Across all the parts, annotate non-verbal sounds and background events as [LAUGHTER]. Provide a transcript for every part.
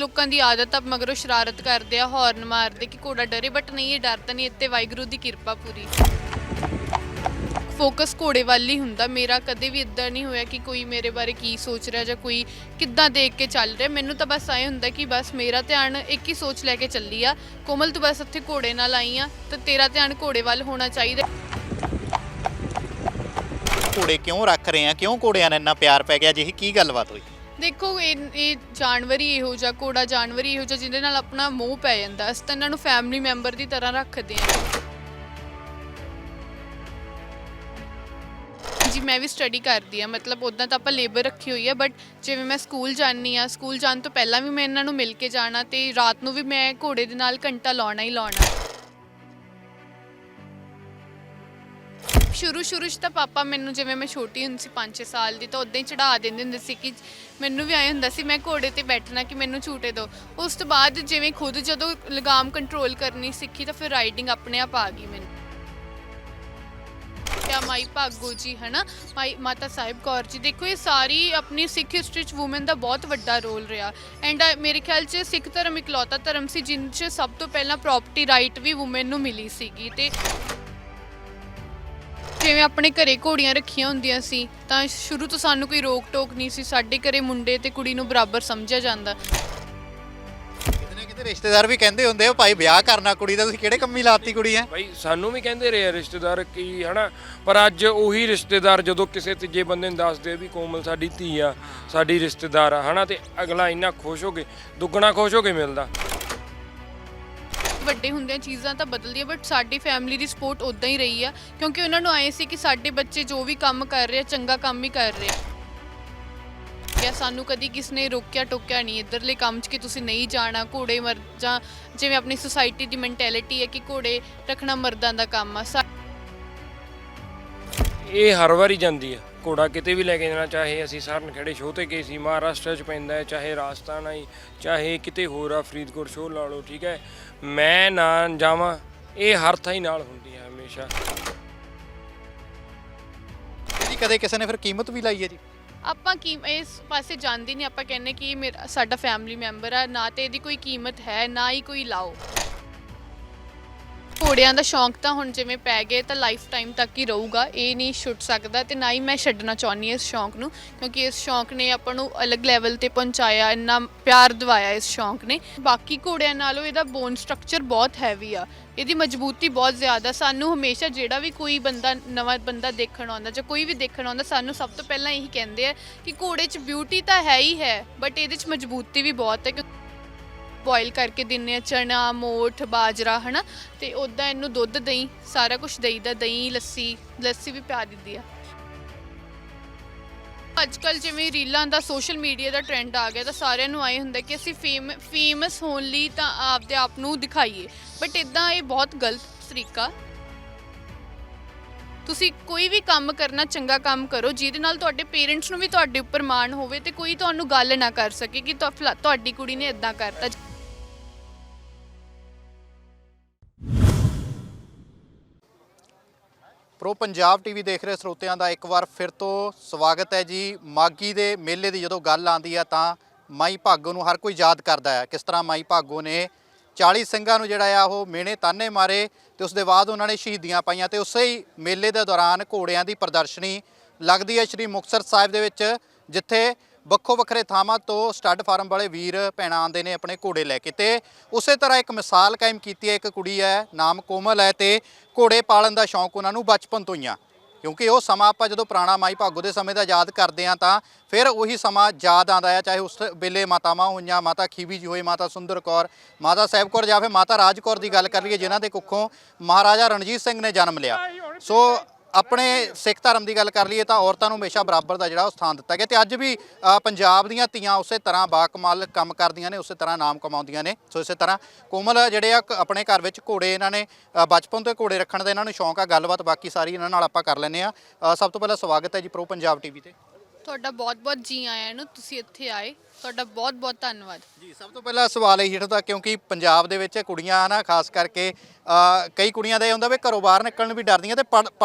ਲੋਕਾਂ ਦੀ ਆਦਤ ਆ, ਮਗਰੋਂ ਸ਼ਰਾਰਤ ਕਰਦੇ ਆ ਹਾਰਨ ਮਾਰਦੇ ਕਿ ਘੋੜਾ ਡਰੇ ਬਟ ਨਹੀਂ, ਇਹ ਡਰਦਾ ਨਹੀਂ, ਇੱਥੇ ਵਾਹਿਗੁਰੂ ਦੀ ਕਿਰਪਾ ਪੂਰੀ। ਫੋਕਸ ਘੋੜੇ ਵੱਲ ਹੀ ਹੁੰਦਾ। ਮੇਰਾ ਕਦੇ ਵੀ ਇਦਾਂ ਨਹੀਂ ਹੋਇਆ ਕਿ ਕੋਈ ਮੇਰੇ ਬਾਰੇ ਕੀ ਸੋਚ ਰਿਹਾ ਜਾਂ ਕੋਈ ਕਿੱਦਾਂ ਦੇਖ ਕੇ ਚੱਲ ਰਿਹਾ। ਮੈਨੂੰ ਤਾਂ ਬਸ ਐਂ ਹੁੰਦਾ ਕਿ ਬਸ ਮੇਰਾ ਧਿਆਨ ਇੱਕ ਹੀ ਸੋਚ ਲੈ ਕੇ ਚੱਲੀ ਆ। ਕੋਮਲ, ਤੂੰ ਬਸ ਇੱਥੇ ਘੋੜੇ ਨਾਲ ਆਈ ਆ, ਤੇ ਤੇਰਾ ਧਿਆਨ ਘੋੜੇ ਵੱਲ ਹੋਣਾ ਚਾਹੀਦਾ। ਘੋੜੇ ਕਿਉਂ ਰੱਖ ਰਹੇ ਆ? ਕਿਉਂ ਘੋੜਿਆਂ ਨਾਲ ਇੰਨਾ ਪਿਆਰ ਪੈ ਗਿਆ? ਜਿਹੀ ਕੀ ਗੱਲਬਾਤ ਹੋਈ? ਦੇਖੋ, ਇਹ ਇਹ ਜਾਨਵਰ ਹੀ ਇਹੋ ਜਿਹਾ, ਘੋੜਾ ਜਾਨਵਰ ਹੀ ਇਹੋ ਜਿਹਾ, ਜਿਹਦੇ ਨਾਲ ਆਪਣਾ ਮੋਹ ਪੈ ਜਾਂਦਾ। ਅਸੀਂ ਤਾਂ ਇਹਨਾਂ ਨੂੰ ਫੈਮਿਲੀ ਮੈਂਬਰ ਦੀ ਤਰ੍ਹਾਂ ਰੱਖਦੇ ਹਾਂ। ਜੀ, ਮੈਂ ਵੀ ਸਟੱਡੀ ਕਰਦੀ ਆ ਮਤਲਬ ਉਦਾਂ ਤਾਂ ਆਪਾਂ ਲੇਬਰ ਰੱਖੀ ਹੋਈ ਆ ਬਟ ਜਿਵੇਂ ਮੈਂ ਸਕੂਲ ਜਾਂਦੀ ਆ ਸਕੂਲ ਜਾਣ ਤੋਂ ਪਹਿਲਾਂ ਵੀ ਮੈਂ ਇਹਨਾਂ ਨੂੰ ਮਿਲ ਕੇ ਜਾਣਾ ਤੇ ਰਾਤ ਨੂੰ ਵੀ ਮੈਂ ਘੋੜੇ ਦੇ ਨਾਲ ਘੰਟਾ ਲਾਉਣਾ ਹੀ ਲਾਉਣਾ। ਸ਼ੁਰੂ ਸ਼ੁਰੂ 'ਚ ਤਾਂ ਪਾਪਾ ਮੈਨੂੰ ਜਿਵੇਂ ਮੈਂ ਛੋਟੀ ਹੁੰਦੀ ਸੀ 5-6 ਸਾਲ ਦੀ, ਤਾਂ ਉਦਾਂ ਹੀ ਚੜਾ ਦਿੰਦੇ ਹੁੰਦੇ ਸੀ ਕਿ ਮੈਨੂੰ ਵੀ ਆਏ ਹੁੰਦਾ ਸੀ, ਮੈਂ ਘੋੜੇ ਤੇ ਬੈਠਣਾ ਕਿ ਮੈਨੂੰ ਝੂਟੇ ਦਿਓ ਉਸ ਤੋਂ ਬਾਅਦ ਜਿਵੇਂ ਖੁਦ ਜਦੋਂ ਲਗਾਮ ਕੰਟਰੋਲ ਕਰਨੀ ਸਿੱਖੀ, ਤਾਂ ਫਿਰ ਰਾਈਡਿੰਗ ਆਪਣੇ ਆਪ ਆ ਗਈ ਮੈਨੂੰ। ਕਿਆ ਮਾਈ ਭਾਗੋ ਜੀ, ਹਨਾ? ਮਾਈ, ਮਾਤਾ ਸਾਹਿਬ ਕੌਰ ਜੀ, ਦੇਖੋ ਇਹ ਸਾਰੀ ਆਪਣੀ ਸਿੱਖ ਹਿਸਟਰੀ ਚ ਔਮਨ ਦਾ ਬਹੁਤ ਵੱਡਾ ਰੋਲ ਰਿਹਾ। ਐਂਡ ਮੇਰੇ ਖਿਆਲ ਚ ਸਿੱਖ ਧਰਮ ਇਕਲੌਤਾ ਧਰਮ ਸੀ, ਜਿਨ ਚ ਸਭ ਤੋਂ ਪਹਿਲਾਂ ਪ੍ਰਾਪਰਟੀ ਰਾਈਟ ਵੀ ਔਮਨ ਨੂੰ ਮਿਲੀ ਸੀਗੀ। ਤੇ ਜਿਵੇਂ ਆਪਣੇ ਘਰੇ ਘੋੜੀਆਂ ਰੱਖੀਆਂ ਹੁੰਦੀਆਂ ਸੀ ਤਾਂ ਸ਼ੁਰੂ ਤੋਂ ਸਾਨੂੰ ਕੋਈ ਰੋਕ ਟੋਕ ਨਹੀਂ ਸੀ ਸਾਡੇ ਘਰੇ ਮੁੰਡੇ ਤੇ ਕੁੜੀ ਨੂੰ ਬਰਾਬਰ ਸਮਝਿਆ ਜਾਂਦਾ। ਕਿਤੇ ਨਾ ਕਿਤੇ ਰਿਸ਼ਤੇਦਾਰ ਵੀ ਕਹਿੰਦੇ ਹੁੰਦੇ ਆ ਭਾਈ ਵਿਆਹ ਕਰਨਾ ਕੁੜੀ ਦਾ ਤੁਸੀਂ ਕਿਹੜੇ ਕੰਮੀ ਲਾਤੀ ਕੁੜੀ ਐ? ਬਈ ਸਾਨੂੰ ਵੀ ਕਹਿੰਦੇ ਰਹੇ ਆ ਰਿਸ਼ਤੇਦਾਰ ਕੀ ਹਨਾ ਪਰ ਅੱਜ ਉਹੀ ਰਿਸ਼ਤੇਦਾਰ ਜਦੋਂ ਕਿਸੇ ਤੀਜੇ ਬੰਦੇ ਨੂੰ ਦੱਸਦੇ ਵੀ ਕੋਮਲ ਸਾਡੀ ਧੀ ਆ ਸਾਡੀ ਰਿਸ਼ਤੇਦਾਰ ਆ ਹਨਾ ਤੇ ਅਗਲਾ ਇੰਨਾ ਖੁਸ਼ ਹੋ ਕੇ ਦੁੱਗਣਾ ਖੁਸ਼ ਹੋ ਕੇ ਮਿਲਦਾ। ਵੱਡੇ ਹੁੰਦਿਆਂ ਚੀਜ਼ਾਂ ਤਾਂ ਬਦਲਦੀਆਂ ਬਟ ਸਾਡੀ ਫੈਮਿਲੀ ਦੀ ਸਪੋਰਟ ਉਦਾਂ ਹੀ ਰਹੀ ਆ। ਕਿਉਂਕਿ ਉਹਨਾਂ ਨੂੰ ਆਏ ਸੀ ਕਿ ਸਾਡੇ ਬੱਚੇ ਜੋ ਵੀ ਕੰਮ ਕਰ ਰਹੇ ਆ, ਚੰਗਾ ਕੰਮ ਹੀ ਕਰ ਰਹੇ ਆ। ਜਾਂ ਸਾਨੂੰ ਕਦੀ ਕਿਸ ਨੇ ਰੋਕਿਆ, ਟੋਕਿਆ ਨਹੀਂ, ਇਧਰਲੇ ਕੰਮ 'ਚ ਕਿ ਤੁਸੀਂ ਨਹੀਂ ਜਾਣਾ, ਘੋੜੇ ਮਰ ਜਾਂ ਜਿਵੇਂ ਆਪਣੀ ਸੁਸਾਇਟੀ ਦੀ ਮੈਂਟੈਲਿਟੀ ਹੈ ਕਿ ਘੋੜੇ ਰੱਖਣਾ ਮਰਦਾਂ ਦਾ ਕੰਮ ਆ। ਸਾ- ਇਹ ਹਰ ਵਾਰੀ ਜਾਂਦੀ ਆ। ਘੋੜਾ ਕਿਤੇ ਵੀ ਲੈ ਕੇ ਜਾਣਾ, ਚਾਹੇ ਅਸੀਂ ਸਾਰਨ ਖੇੜੇ ਸ਼ੋਅ ਤੇ ਗਏ ਸੀ, ਮਹਾਰਾਸ਼ਟਰ ਚ ਪੈਂਦਾ ਹੈ, ਚਾਹੇ ਰਾਜਸਥਾਨ ਆਈ, ਚਾਹੇ ਕਿਤੇ ਹੋਰ ਆ, ਫਰੀਦਕੋਟ ਸ਼ੋਅ ਲਾ ਲਓ, ਠੀਕ ਹੈ। ਮੈਂ ਨਾ ਜਾਵਾਂ ਇਹ ਹਰ ਥਾਂ ਨਾਲ ਹੁੰਦੀ ਹੈ ਹਮੇਸ਼ਾ। ਜੀ ਕਦੇ ਕਿਸੇ ਨੇ ਫਿਰ ਕੀਮਤ ਵੀ ਲਾਈ ਹੈ ਜੀ? ਆਪਾਂ ਕੀ ਇਸ ਪਾਸੇ ਜਾਂਦੀ ਨਹੀਂ ਆਪਾਂ ਕਹਿੰਨੇ ਕਿ ਮੇਰਾ ਸਾਡਾ ਫੈਮਿਲੀ ਮੈਂਬਰ ਆ ਨਾ ਤੇ ਇਹਦੀ ਕੋਈ ਕੀਮਤ ਹੈ ਨਾ ਹੀ ਕੋਈ ਲਾਓ। ਘੋੜਿਆਂ ਦਾ ਸ਼ੌਂਕ ਤਾਂ ਹੁਣ ਜਿਵੇਂ ਪੈ ਗਏ ਤਾਂ ਲਾਈਫ ਟਾਈਮ ਤੱਕ ਹੀ ਰਹੂਗਾ, ਇਹ ਨਹੀਂ ਛੁੱਟ ਸਕਦਾ ਤੇ ਨਾ ਹੀ ਮੈਂ ਛੱਡਣਾ ਚਾਹੁੰਦੀ ਹਾਂ ਇਸ ਸ਼ੌਂਕ ਨੂੰ, ਕਿਉਂਕਿ ਇਸ ਸ਼ੌਂਕ ਨੇ ਆਪਾਂ ਨੂੰ ਅਲੱਗ ਲੈਵਲ ਤੇ ਪਹੁੰਚਾਇਆ, ਇੰਨਾ ਪਿਆਰ ਦਿਵਾਇਆ ਇਸ ਸ਼ੌਂਕ ਨੇ। ਬਾਕੀ ਘੋੜਿਆਂ ਨਾਲੋਂ ਇਹਦਾ ਬੋਨ ਸਟਰਕਚਰ ਬਹੁਤ ਹੈਵੀ ਆ, ਇਹਦੀ ਮਜ਼ਬੂਤੀ ਬਹੁਤ ਜ਼ਿਆਦਾ, ਸਾਨੂੰ ਹਮੇਸ਼ਾ ਜਿਹੜਾ ਵੀ ਕੋਈ ਬੰਦਾ, ਨਵਾਂ ਬੰਦਾ ਦੇਖਣ ਆਉਂਦਾ ਜਾਂ ਕੋਈ ਵੀ ਦੇਖਣ ਆਉਂਦਾ, ਸਾਨੂੰ ਸਭ ਤੋਂ ਪਹਿਲਾਂ ਇਹੀ ਕਹਿੰਦੇ ਆ ਕਿ ਘੋੜੇ 'ਚ ਬਿਊਟੀ ਤਾਂ ਹੈ ਹੀ ਹੈ ਬਟ ਇਹਦੇ 'ਚ ਮਜ਼ਬੂਤੀ ਵੀ ਬਹੁਤ ਹੈ ਕਿ ਬੋਇਲ ਕਰਕੇ ਦਿੰਨੇ ਆ, ਚਨਾ, ਮੋਠ, ਬਾਜਰਾ, ਹਨਾ? ਤੇ ਉਦਾਂ ਇਹਨੂੰ ਦੁੱਧ, ਦਹੀਂ, ਸਾਰਾ ਕੁਝ ਦੇਈਦਾ ਦਹੀਂ, ਲੱਸੀ ਲੱਸੀ ਵੀ ਪਿਆ ਦਿੰਦੀ ਆ। ਅੱਜ ਕੱਲ ਜਿਵੇਂ ਰੀਲਾਂ ਦਾ ਸੋਸ਼ਲ ਮੀਡੀਆ ਦਾ ਟ੍ਰੈਂਡ ਆ ਗਿਆ ਤਾਂ ਸਾਰਿਆਂ ਨੂੰ ਆਏ ਹੁੰਦਾ ਕਿ ਅਸੀਂ ਫੇਮ ਫੇਮਸ ਹੋਣ ਲਈ ਤਾਂ ਆਪਦੇ ਆਪ ਨੂੰ ਦਿਖਾਈਏ। ਬਟ ਇਦਾਂ ਇਹ ਬਹੁਤ ਗਲਤ ਤਰੀਕਾ। ਤੁਸੀਂ ਕੋਈ ਵੀ ਕੰਮ ਕਰਨਾ, ਚੰਗਾ ਕੰਮ ਕਰੋ, ਜਿਹਦੇ ਨਾਲ ਤੁਹਾਡੇ ਪੇਰੈਂਟਸ ਨੂੰ ਵੀ ਤੁਹਾਡੇ ਉੱਪਰ ਮਾਣ ਹੋਵੇ ਤੇ ਕੋਈ ਤੁਹਾਨੂੰ ਗੱਲ ਨਾ ਕਰ ਸਕੇ ਕਿ ਤੁਹਾ- ਫਲਾ- ਤੁਹਾਡੀ ਕੁੜੀ ਨੇ ਇਦਾਂ ਕਰਤਾ ਪ੍ਰੋ, ਪੰਜਾਬ ਟੀਵੀ ਦੇਖ ਰਹੇ ਸਰੋਤਿਆਂ ਦਾ ਇੱਕ ਵਾਰ ਫਿਰ ਤੋਂ ਸਵਾਗਤ ਹੈ ਜੀ। ਮਾਗੀ ਦੇ ਮੇਲੇ ਦੀ ਜਦੋਂ ਗੱਲ ਆਉਂਦੀ ਹੈ ਤਾਂ ਮਾਈ ਭਾਗੋ ਨੂੰ ਹਰ ਕੋਈ ਯਾਦ ਕਰਦਾ ਹੈ। ਕਿਸ ਤਰ੍ਹਾਂ ਮਾਈ ਭਾਗੋ ਨੇ 40 ਸਿੰਘਾਂ ਨੂੰ ਜਿਹੜਾ ਆ ਉਹ ਮੇਨੇ ਤਾਨੇ ਮਾਰੇ ਤੇ ਉਸ ਦੇ ਬਾਅਦ ਉਹਨਾਂ ਨੇ ਸ਼ਹੀਦੀਆਂ ਪਾਈਆਂ ਤੇ ਉਸੇ ਹੀ ਮੇਲੇ ਦੇ ਦੌਰਾਨ ਘੋੜਿਆਂ ਦੀ ਪ੍ਰਦਰਸ਼ਨੀ ਲੱਗਦੀ ਹੈ ਸ਼੍ਰੀ ਮੁਕਤਸਰ ਸਾਹਿਬ ਦੇ ਵਿੱਚ, ਜਿੱਥੇ ਵੱਖੋ ਵੱਖਰੇ ਥਾਵਾਂ ਤੋਂ ਸਟੱਡ ਫਾਰਮ ਵਾਲੇ ਵੀਰ ਭੈਣਾਂ ਆਉਂਦੇ ਨੇ ਆਪਣੇ ਘੋੜੇ ਲੈ ਕੇ ਤੇ ਉਸੇ ਤਰ੍ਹਾਂ ਇੱਕ ਮਿਸਾਲ ਕਾਇਮ ਕੀਤੀ ਹੈ, ਇੱਕ ਕੁੜੀ ਹੈ, ਨਾਮ ਕੋਮਲ ਹੈ ਤੇ ਘੋੜੇ ਪਾਲਣ ਦਾ ਸ਼ੌਂਕ ਉਹਨਾਂ ਨੂੰ ਬਚਪਨ ਤੋਂ ਹੀ ਆ। ਕਿਉਂਕਿ ਉਹ ਸਮਾਂ ਆਪਾਂ ਜਦੋਂ ਪੁਰਾਣਾ ਮਾਈ ਭਾਗੋ ਦੇ ਸਮੇਂ ਦਾ ਯਾਦ ਕਰਦੇ ਆ ਤਾਂ ਫਿਰ ਉਹੀ ਸਮਾਂ ਯਾਦ ਆਉਂਦਾ ਆ ਚਾਹੇ ਉਸ ਵੇਲੇ ਮਾਤਾਵਾਂ ਹੋਈਆਂ ਮਾਤਾ ਖੀਵੀ ਜੀ ਹੋਏ ਮਾਤਾ ਸੁੰਦਰ ਕੌਰ ਮਾਤਾ ਸਾਹਿਬ ਕੌਰ ਜਾਂ ਫਿਰ ਮਾਤਾ ਰਾਜ ਕੌਰ ਦੀ ਗੱਲ ਕਰ ਲਈਏ ਜਿਨ੍ਹਾਂ ਦੇ ਕੁੱਖੋਂ ਮਹਾਰਾਜਾ ਰਣਜੀਤ ਸਿੰਘ ਨੇ ਜਨਮ ਲਿਆ। ਸੋ ਆਪਣੇ ਸਿੱਖ ਧਰਮ ਦੀ ਗੱਲ ਕਰ ਲਈਏ ਤਾਂ ਔਰਤਾਂ ਨੂੰ ਹਮੇਸ਼ਾ ਬਰਾਬਰ ਦਾ ਜਿਹੜਾ ਉਹ ਸਥਾਨ ਦਿੱਤਾ ਗਿਆ ਤੇ ਅੱਜ ਵੀ ਪੰਜਾਬ ਦੀਆਂ ਧੀਆਂ ਉਸੇ ਤਰ੍ਹਾਂ ਬਾਕਮਾਲ ਕੰਮ ਕਰਦੀਆਂ ਨੇ, ਉਸੇ ਤਰ੍ਹਾਂ ਨਾਮ ਕਮਾਉਂਦੀਆਂ ਨੇ, ਸੋ ਇਸੇ ਤਰ੍ਹਾਂ ਕੋਮਲ ਜਿਹੜੇ ਆ ਕ- ਆਪਣੇ ਘਰ ਵਿੱਚ ਘੋੜੇ ਇਹਨਾਂ ਨੇ ਬਚਪਨ ਤੋਂ ਘੋੜੇ ਰੱਖਣ ਦਾ ਇਹਨਾਂ ਨੂੰ ਸ਼ੌਂਕ ਆ, ਗੱਲਬਾਤ ਬਾਕੀ ਸਾਰੀ ਇਹਨਾਂ ਨਾਲ ਆਪਾਂ ਕਰ ਲੈਂਦੇ ਆ ਸਭ ਤੋਂ ਪਹਿਲਾਂ ਸਵਾਗਤ ਹੈ ਜੀ ਪ੍ਰੋ ਪੰਜਾਬ ਟੀਵੀ ਤੇ। ਤੁਹਾਡਾ ਬਹੁਤ-ਬਹੁਤ ਜੀ ਆਇਆਂ ਨੂੰ ਤੁਸੀਂ ਇੱਥੇ ਆਏ। ਤੁਹਾਡਾ ਬਹੁਤ-ਬਹੁਤ ਧੰਨਵਾਦ। ਜੀ ਸਭ ਤੋਂ ਪਹਿਲਾਂ ਸਵਾਲ ਇਹ ਜਿਹੜਾ ਕਿਉਂਕਿ ਪੰਜਾਬ ਦੇ ਵਿੱਚ ਕੁੜੀਆਂ ਨਾ ਖਾਸ ਕਰਕੇ ਅ, ਕਈ ਕੁੜੀਆਂ ਦਾ ਇਹ ਹੁੰਦਾ ਵੀ ਘਰੋਂ ਬਾਹਰ ਨਿਕਲਣ ਨੂੰ ਵੀ ਡਰਦੀਆਂ ਤੇ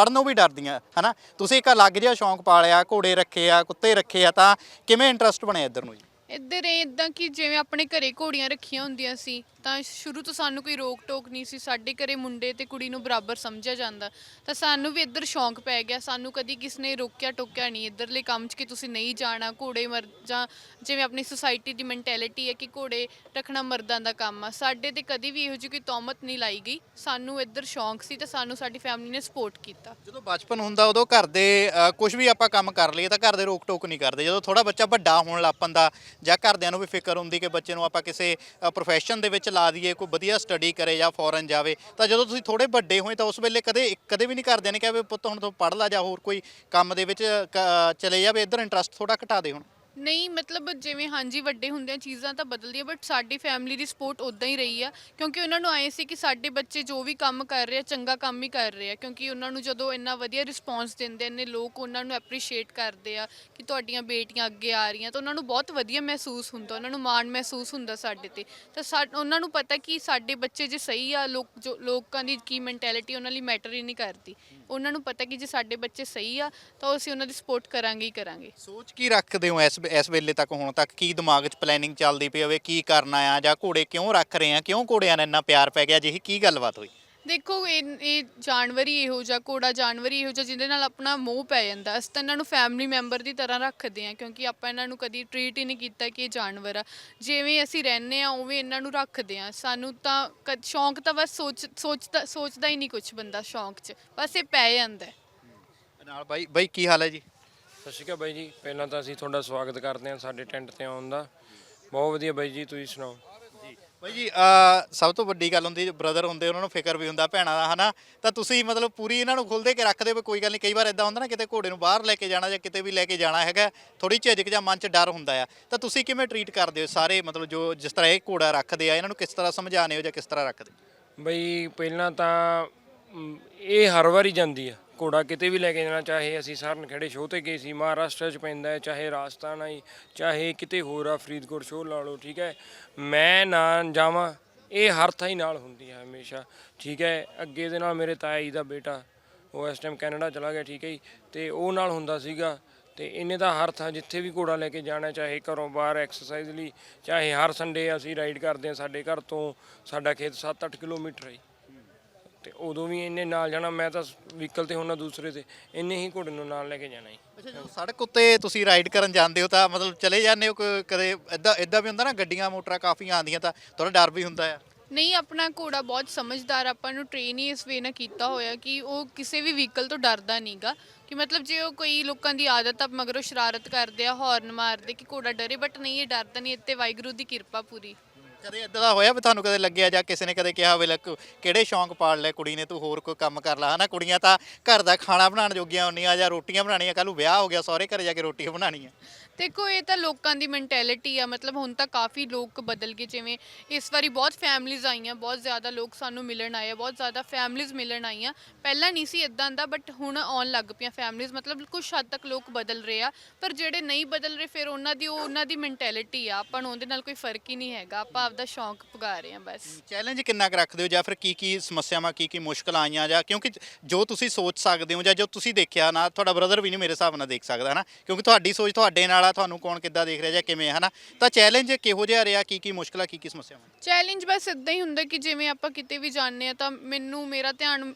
ਨੂੰ ਵੀ ਡਰਦੀਆਂ ਹਨਾ? ਤੁਸੀਂ ਇੱਕ ਅਲੱਗ ਜਿਹਾ ਸ਼ੌਂਕ ਪਾਲਿਆ ਘੋੜੇ ਰੱਖੇ ਆ ਕੁੱਤੇ ਰੱਖੇ ਆ ਤਾਂ ਕਿਵੇਂ ਇੰਟਰਸਟ ਬਣਿਆ ਇੱਧਰ ਨੂੰ ਜੀ? ਇੱਧਰ ਇਹ ਇਦਾਂ ਕਿ ਜਿਵੇਂ ਆਪਣੇ ਘਰੇ ਘੋੜੀਆਂ ਰੱਖੀਆਂ ਹੁੰਦੀਆਂ ਸੀ, ਤਾਂ ਸ਼ੁਰੂ ਤੋਂ ਸਾਨੂੰ ਕੋਈ ਰੋਕ ਟੋਕ ਨਹੀਂ ਸੀ, ਸਾਡੇ ਘਰੇ ਮੁੰਡੇ ਤੇ ਕੁੜੀ ਨੂੰ ਬਰਾਬਰ ਸਮਝਿਆ ਜਾਂਦਾ। ਤਾਂ ਸਾਨੂੰ ਵੀ ਇੱਧਰ ਸ਼ੌਂਕ ਪੈ ਗਿਆ, ਸਾਨੂੰ ਕਦੀ ਕਿਸ ਨੇ ਰੋਕਿਆ ਟੋਕਿਆ ਨਹੀਂ, ਇੱਧਰਲੇ ਕੰਮ 'ਚ ਕਿ ਤੁਸੀਂ ਨਹੀਂ ਜਾਣਾ, ਘੋੜੇ ਮਰ, ਜਾਂ ਜਿਵੇਂ ਆਪਣੀ ਸੁਸਾਇਟੀ ਦੀ ਮੈਂਟੈਲਿਟੀ ਹੈ ਕਿ ਘੋੜੇ ਰੱਖਣਾ ਮਰਦਾਂ ਦਾ ਕੰਮ ਆ। ਸਾਡੇ ਤੇ ਕਦੀ ਵੀ ਇਹੋ ਜਿਹੀ ਕੋਈ ਤੌਮਤ ਨਹੀਂ ਲਾਈ ਗਈ, ਸਾਨੂੰ ਇੱਧਰ ਸ਼ੌਂਕ ਸੀ ਤੇ ਸਾਨੂੰ ਸਾਡੀ ਫੈਮਿਲੀ ਨੇ ਸਪੋਰਟ ਕੀਤਾ। ਜਦੋਂ ਬਚਪਨ ਹੁੰਦਾ ਉਦੋਂ ਘਰ ਦੇ ਕੁਝ ਵੀ ਆਪਾਂ ਕੰਮ ਕਰ ਲਈਏ ਤਾਂ ਘਰ ਦੇ ਰੋਕ ਟੋਕ ਨਹੀਂ ਕਰਦੇ। ਜਦੋਂ ਥੋੜਾ ਬੱਚਾ ਵੱਡਾ ਹੋਣ ਲੱਗ ਪੈਂਦਾ ਜਾਂ ਘਰਦਿਆਂ ਨੂੰ ਵੀ ਫਿਕਰ ਹੁੰਦੀ ਕਿ ਬੱਚੇ ਨੂੰ ਆਪਾਂ ਕਿਸੇ ਪ੍ਰੋਫੈਸ਼ਨ ਦੇ ਵਿੱਚ ਲਾ ਦਈਏ, ਕੋਈ ਵਧੀਆ ਸਟੱਡੀ ਕਰੇ ਜਾਂ ਫੋਰਨ ਜਾਵੇ, ਤਾਂ ਜਦੋਂ ਤੁਸੀਂ ਥੋੜੇ ਵੱਡੇ ਹੋਏ ਤਾਂ ਉਸ ਵੇਲੇ ਕਦੇ ਕਦੇ ਵੀ ਨਹੀਂ ਘਰਦਿਆਂ ਨੇ ਕਿਹਾ ਵੀ ਪੁੱਤ ਹੁਣ ਤੂੰ ਪੜ੍ਹ ਲੈ ਜਾਂ ਹੋਰ ਕੋਈ ਕੰਮ ਦੇ ਵਿੱਚ, ਕ- ਚਲੇ ਜਾਵੇ ਇੱਧਰ ਇੰਟਰਸਟ ਥੋੜਾ ਘਟਾ ਦੇ ਹੁਣ। ਨਹੀਂ, ਮਤਲਬ ਜਿਵੇਂ ਹਾਂਜੀ, ਵੱਡੇ ਹੁੰਦਿਆਂ ਚੀਜ਼ਾਂ ਤਾਂ ਬਦਲਦੀਆਂ ਬਟ ਸਾਡੀ ਫੈਮਿਲੀ ਦੀ ਸਪੋਰਟ ਉਦਾਂ ਹੀ ਰਹੀ ਆ, ਕਿਉਂਕਿ ਉਹਨਾਂ ਨੂੰ ਆਏ ਸੀ ਕਿ ਸਾਡੇ ਬੱਚੇ ਜੋ ਵੀ ਕੰਮ ਕਰ ਰਹੇ ਆ, ਚੰਗਾ ਕੰਮ ਹੀ ਕਰ ਰਹੇ ਆ, ਕਿਉਂਕਿ ਉਹਨਾਂ ਨੂੰ ਜਦੋਂ ਇੰਨਾ ਵਧੀਆ ਰਿਸਪੌਂਸ ਦਿੰਦੇ ਨੇ ਲੋਕ ਉਹਨਾਂ ਨੂੰ ਐਪਰੀਸ਼ੀਏਟ ਕਰਦੇ ਆ ਕਿ ਤੁਹਾਡੀਆਂ ਬੇਟੀਆਂ ਅੱਗੇ ਆ ਰਹੀਆਂ, ਤਾਂ ਉਹਨਾਂ ਨੂੰ ਬਹੁਤ ਵਧੀਆ ਮਹਿਸੂਸ ਹੁੰਦਾ, ਉਹਨਾਂ ਨੂੰ ਮਾਣ ਮਹਿਸੂਸ ਹੁੰਦਾ ਸਾਡੇ ਤੇ। ਤਾਂ ਸਾ- ਉਹਨਾਂ ਨੂੰ ਪਤਾ ਕਿ ਸਾਡੇ ਬੱਚੇ ਜੇ ਸਹੀ ਆ, ਲੋਕ ਜੋ, ਲੋਕਾਂ ਦੀ ਕੀ ਮੈਂਟੈਲਿਟੀ ਉਹਨਾਂ ਲਈ ਮੈਟਰ ਹੀ ਨਹੀਂ ਕਰਦੀ। ਉਹਨਾਂ ਨੂੰ ਪਤਾ ਕਿ ਜੇ ਸਾਡੇ ਬੱਚੇ ਸਹੀ ਆ, ਤਾਂ ਅਸੀਂ ਉਹਨਾਂ ਦੀ ਸਪੋਰਟ ਕਰਾਂਗੇ ਹੀ ਕਰਾਂਗੇ। ਸੋਚ ਕੀ ਰੱਖਦੇ ਹੋ ਇਸ ਇਸ ਵੇਲੇ ਤੱਕ ਹੁਣ ਤੱਕ ਕੀ ਦਿਮਾਗ 'ਚ ਪਲੈਨਿੰਗ ਚੱਲਦੀ ਪਈ ਹੋਵੇ ਕੀ ਕਰਨਾ ਆ ਜਾਂ ਘੋੜੇ ਕਿਉਂ ਰੱਖ ਰਹੇ ਆ ਕਿਉਂ ਘੋੜਿਆਂ ਨਾਲ ਇੰਨਾ ਪਿਆਰ ਪੈ ਗਿਆ? ਜਿਹੀ ਕੀ ਗੱਲਬਾਤ ਹੋਈ? ਦੇਖੋ ਇਹ ਇਹ ਜਾਨਵਰ ਹੀ ਇਹੋ ਜਿਹਾ ਘੋੜਾ ਜਾਨਵਰ ਹੀ ਇਹੋ ਜਿਹਾ ਜਿਹਦੇ ਨਾਲ ਆਪਣਾ ਮੋਹ ਪੈ ਜਾਂਦਾ। ਅਸੀਂ ਤਾਂ ਇਹਨਾਂ ਨੂੰ ਫੈਮਿਲੀ ਮੈਂਬਰ ਦੀ ਤਰ੍ਹਾਂ ਰੱਖਦੇ ਆ ਕਿਉਂਕਿ ਆਪਾਂ ਇਹਨਾਂ ਨੂੰ ਕਦੀ ਟਰੀਟ ਹੀ ਨਹੀਂ ਕੀਤਾ ਕਿ ਇਹ ਜਾਨਵਰ ਆ। ਜਿਵੇਂ ਅਸੀਂ ਰਹਿੰਦੇ ਆ ਉਵੇਂ ਇਹਨਾਂ ਨੂੰ ਰੱਖਦੇ ਆ ਸਾਨੂੰ ਤਾਂ ਕਦ- ਸ਼ੌਂਕ ਤਾਂ ਬਸ ਸੋਚ ਸੋਚਦਾ ਸੋਚਦਾ ਹੀ ਨਹੀਂ ਕੁਝ ਬੰਦਾ ਸ਼ੌਂਕ 'ਚ। ਬਸ ਇਹ ਪੈ ਜਾਂਦਾ। ਹੈ। ਨਾਲ ਬਾਈ ਬਾਈ ਕੀ ਹਾਲ ਹੈ ਜੀ? ਸਤਿ ਸ਼੍ਰੀ ਅਕਾਲ ਬਾਈ ਜੀ। ਪਹਿਲਾਂ ਤਾਂ ਅਸੀਂ ਤੁਹਾਡਾ ਸਵਾਗਤ ਕਰਦੇ ਹਾਂ ਸਾਡੇ ਟੈਂਟ ਤੇ ਆਉਣ ਦਾ। ਬਹੁਤ ਵਧੀਆ ਬਾਈ ਜੀ ਤੁਸੀਂ ਸੁਣਾਓ? ਜੀ। ਬਾਈ ਜੀ ਅਹ ਸਭ ਤੋਂ ਵੱਡੀ ਗੱਲ ਹੁੰਦੀ ਬ੍ਰਦਰ ਹੁੰਦੇ ਉਹਨਾਂ ਨੂੰ ਫਿਕਰ ਵੀ ਹੁੰਦਾ ਭੈਣਾਂ ਦਾ ਹਨਾ? ਤਾਂ ਤੁਸੀਂ ਮਤਲਬ ਪੂਰੀ ਇਹਨਾਂ ਨੂੰ ਖੁੱਲਦੇ ਕੇ ਰੱਖਦੇ ਹੋ ਕੋਈ ਗੱਲ ਨਹੀਂ ਕਈ ਵਾਰ ਇਦਾਂ ਹੁੰਦਾ ਨਾ ਕਿਤੇ ਘੋੜੇ ਨੂੰ ਬਾਹਰ ਲੈ ਕੇ ਜਾਣਾ ਜਾਂ ਕਿਤੇ ਵੀ ਲੈ ਕੇ ਜਾਣਾ ਹੈਗਾ ਥੋੜੀ ਝਿਜਕ ਜਾਂ ਮਨ 'ਚ ਡਰ ਹੁੰਦਾ ਆ। ਤਾਂ ਤੁਸੀਂ ਕਿਵੇਂ ਟਰੀਟ ਕਰਦੇ ਹੋ ਸਾਰੇ ਮਤਲਬ ਜੋ ਜਿਸ ਤਰ੍ਹਾਂ ਇਹ ਘੋੜਾ ਰੱਖਦੇ ਆ ਇਹਨਾਂ ਨੂੰ ਕਿਸ ਤਰ੍ਹਾਂ ਸਮਝਾਉਂਦੇ ਹੋ ਜਾਂ ਕਿਸ ਤਰ੍ਹਾਂ ਰੱਖਦੇ? ਬਈ ਪਹਿਲਾਂ ਤਾਂ ਮ, ਇਹ ਹਰ ਵਾਰੀ ਜਾਂਦੀ ਆ। ਘੋੜਾ ਕਿਤੇ ਵੀ ਲੈ ਕੇ ਜਾਣਾ, ਚਾਹੇ ਅਸੀਂ ਸਾਰਨ ਖੇੜੇ ਸ਼ੋਅ ਤੇ ਗਏ ਸੀ, ਮਹਾਰਾਸ਼ਟਰ ਚ ਪੈਂਦਾ ਹੈ, ਚਾਹੇ ਰਾਜਸਥਾਨ ਆਈ, ਚਾਹੇ ਕਿਤੇ ਹੋਰ ਆ, ਫਰੀਦਕੋਟ ਸ਼ੋਅ ਲਾ ਲਓ, ਠੀਕ ਹੈ। ਮੈਂ ਨਾ ਜਾਵਾਂ, ਇਹ ਹਰ ਥਾਈ ਨਾਲ ਹੁੰਦੀ ਹੈ ਹਮੇਸ਼ਾ, ਠੀਕ ਹੈ। ਅੱਗੇ ਦੇ ਨਾਲ ਮੇਰੇ ਤਾਇਆ ਜੀ ਦਾ ਬੇਟਾ, ਉਹ ਇਸ ਟਾਈਮ ਕੈਨੇਡਾ ਚਲਾ ਗਿਆ, ਠੀਕ ਹੈ ਜੀ। ਤੇ ਉਹ ਨਾਲ ਹੁੰਦਾ ਸੀਗਾ, ਤੇ ਇਹਨੇ ਦਾ ਹਰ ਥਾਂ ਜਿੱਥੇ ਵੀ ਘੋੜਾ ਲੈ ਕੇ ਜਾਣਾ, ਚਾਹੇ ਘਰੋਂ ਬਾਹਰ ਐਕਸਰਸਾਈਜ਼ ਲਈ, ਚਾਹੇ ਹਰ ਸੰਡੇ ਅਸੀਂ ਰਾਈਡ ਕਰਦੇ ਹਾਂ ਸਾਡੇ ਘਰ ਤੋਂ, ਸਾਡਾ ਖੇਤ 7-8 ਕਿਲੋਮੀਟਰ ਹੈ ਜੀ। ਤੇ ਉਦੋਂ ਵੀ ਇਹਨੇ ਨਾਲ ਜਾਣਾ ਮੈਂ ਤਾਂ ਵਹੀਕਲ ਤੇ ਹੁੰਦਾ ਦੂਸਰੇ ਤੇ ਇਹਨੇ ਹੀ ਘੋੜੇ ਨੂੰ ਨਾਲ ਲੈ ਕੇ ਜਾਣਾ ਜੀ। ਅੱਛਾ ਜਦੋਂ ਸੜਕ ਉੱਤੇ ਤੁਸੀਂ ਰਾਈਡ ਕਰਨ ਜਾਂਦੇ ਹੋ ਤਾਂ ਮਤਲਬ ਚਲੇ ਜਾਂਦੇ ਹੋ ਕ- ਕਦੇ ਇਦਾਂ ਇਦਾਂ ਵੀ ਹੁੰਦਾ ਨਾ ਗੱਡੀਆਂ ਮੋਟਰਾਂ ਕਾਫੀ ਆਉਂਦੀਆਂ ਤਾਂ ਥੋੜਾ ਡਰ ਵੀ ਹੁੰਦਾ ਆ? ਨਹੀਂ ਆਪਣਾ ਘੋੜਾ ਬਹੁਤ ਸਮਝਦਾਰ ਆਪਾਂ ਨੂੰ ਟ੍ਰੇਨ ਹੀ ਇਸ ਵੇ ਨਾਲ ਕੀਤਾ ਹੋਇਆ ਕਿ ਉਹ ਕਿਸੇ ਵੀ ਵਹੀਕਲ ਤੋਂ ਡਰਦਾ ਨਹੀਂਗਾ ਕਿ ਮਤਲਬ ਜੇ ਉਹ ਕੋਈ ਲੋਕਾਂ ਦੀ ਆਦਤ ਆ ਮਗਰੋਂ ਸ਼ਰਾਰਤ ਕਰਦੇ ਆ ਹਾਰਨ ਮਾਰਦੇ ਕਿ ਘੋੜਾ ਡਰੇ ਬਟ ਨਹੀਂ ਇਹ ਡਰਦਾ ਨਹੀਂ ਇੱਥੇ ਵਾਹਿਗੁਰੂ ਦੀ ਕਿਰਪਾ ਪੂਰੀ। ਕਦੇ ਇਦਾਂ ਦਾ ਹੋਇਆ ਵੀ ਤੁਹਾਨੂੰ ਕਦੇ ਲੱਗਿਆ ਜਾਂ ਕਿਸੇ ਨੇ ਕਦੇ ਕਿਹਾ ਹੋਵੇ ਲੈ ਕਿਹੜੇ ਸ਼ੌਂਕ ਪਾਲ ਲੈ ਕੁੜੀ ਨੇ, ਤੂੰ ਹੋਰ ਕੋਈ ਕੰਮ ਕਰ ਲਾ, ਹਨਾ? ਕੁੜੀਆਂ ਤਾਂ ਘਰ ਦਾ ਖਾਣਾ ਬਣਾਉਣ ਜੋਗੀਆਂ ਹੁੰਦੀਆਂ ਜਾਂ ਰੋਟੀਆਂ ਬਣਾਉਣੀਆਂ ਕੱਲ ਨੂੰ ਵਿਆਹ ਹੋ ਗਿਆ, ਸਹੁਰੇ ਘਰੇ ਜਾ ਕੇ ਰੋਟੀਆਂ ਬਣਾਉਣੀਆਂ। ਦੇਖੋ, ਇਹ ਤਾਂ ਲੋਕਾਂ ਦੀ ਮੈਂਟੈਲਿਟੀ ਆ, ਮਤਲਬ ਹੁਣ ਤਾਂ ਕਾਫੀ ਲੋਕ ਬਦਲ ਗਏ, ਜਿਵੇਂ ਇਸ ਵਾਰੀ ਬਹੁਤ ਫੈਮਲੀਜ਼ ਆਈਆਂ, ਬਹੁਤ ਜ਼ਿਆਦਾ ਲੋਕ ਸਾਨੂੰ ਮਿਲਣ ਆਏ ਆ, ਬਹੁਤ ਜ਼ਿਆਦਾ ਫੈਮਲੀਜ਼ ਮਿਲਣ ਆਈਆਂ। ਪਹਿਲਾਂ ਨਹੀਂ ਸੀ ਇਦਾਂ ਦਾ ਬਟ ਹੁਣ ਆਉਣ ਲੱਗ ਪਈਆਂ ਫੈਮਲੀਜ਼ ਮਤਲਬ ਕੁਝ ਹੱਦ ਤੱਕ ਲੋਕ ਬਦਲ ਰਹੇ ਆ। ਪਰ ਜਿਹੜੇ ਨਹੀਂ ਬਦਲ ਰਹੇ, ਫਿਰ ਉਹਨਾਂ ਦੀ, ਉਹ ਉਹਨਾਂ ਦੀ ਮੈਂਟੈਲਿਟੀ ਆ। ਆਪਾਂ ਨੂੰ ਉਹਦੇ ਨਾਲ ਕੋਈ ਫ਼ਰਕ ਹੀ ਨਹੀਂ ਹੈਗਾ, ਆਪਾਂ ਆਪਦਾ ਸ਼ੌਂਕ ਪੁਗਾ ਰਹੇ ਆ ਬਸ। ਚੈਲੰਜ ਕਿੰਨਾ ਕੁ ਰੱਖਦੇ ਹੋ ਜਾਂ ਫਿਰ ਕੀ ਕੀ ਸਮੱਸਿਆਵਾਂ ਕੀ ਕੀ ਮੁਸ਼ਕਲਾਂ ਆਈਆਂ ਜਾਂ ਕਿਉਂਕਿ ਜੋ ਤੁਸੀਂ ਸੋਚ ਸਕਦੇ ਹੋ ਜਾਂ ਜੋ ਤੁਸੀਂ ਦੇਖਿਆ ਨਾ ਤੁਹਾਡਾ ਬ੍ਰਦਰ ਵੀ ਨਹੀਂ ਮੇਰੇ ਹਿਸਾਬ ਨਾਲ ਦੇਖ ਸਕਦਾ ਹਨਾ? ਕਿਉਂਕਿ ਤੁਹਾਡੀ ਸੋਚ ਤੁਹਾਡੇ ਨਾਲ ਆ ਤੁਹਾਨੂੰ ਕੌਣ ਕਿੱਦਾਂ ਦੇਖ ਰਿਹਾ ਜਾਂ ਕਿਵੇਂ ਹਨਾ? ਤਾਂ ਚੈਲੰਜ ਕਿਹੋ ਜਿਹਾ ਰਿਹਾ ਕੀ ਕੀ ਮੁਸ਼ਕਲਾਂ ਕੀ ਕੀ ਸਮੱਸਿਆਵਾਂ? ਚੈਲੰਜ ਬਸ ਇਦਾਂ ਹੀ ਹੁੰਦਾ ਕਿ ਜਿਵੇਂ ਆਪਾਂ ਕਿਤੇ ਵੀ ਜਾਂਦੇ ਆ ਤਾਂ ਮੈਨੂੰ ਮੇਰਾ ਧਿਆਨ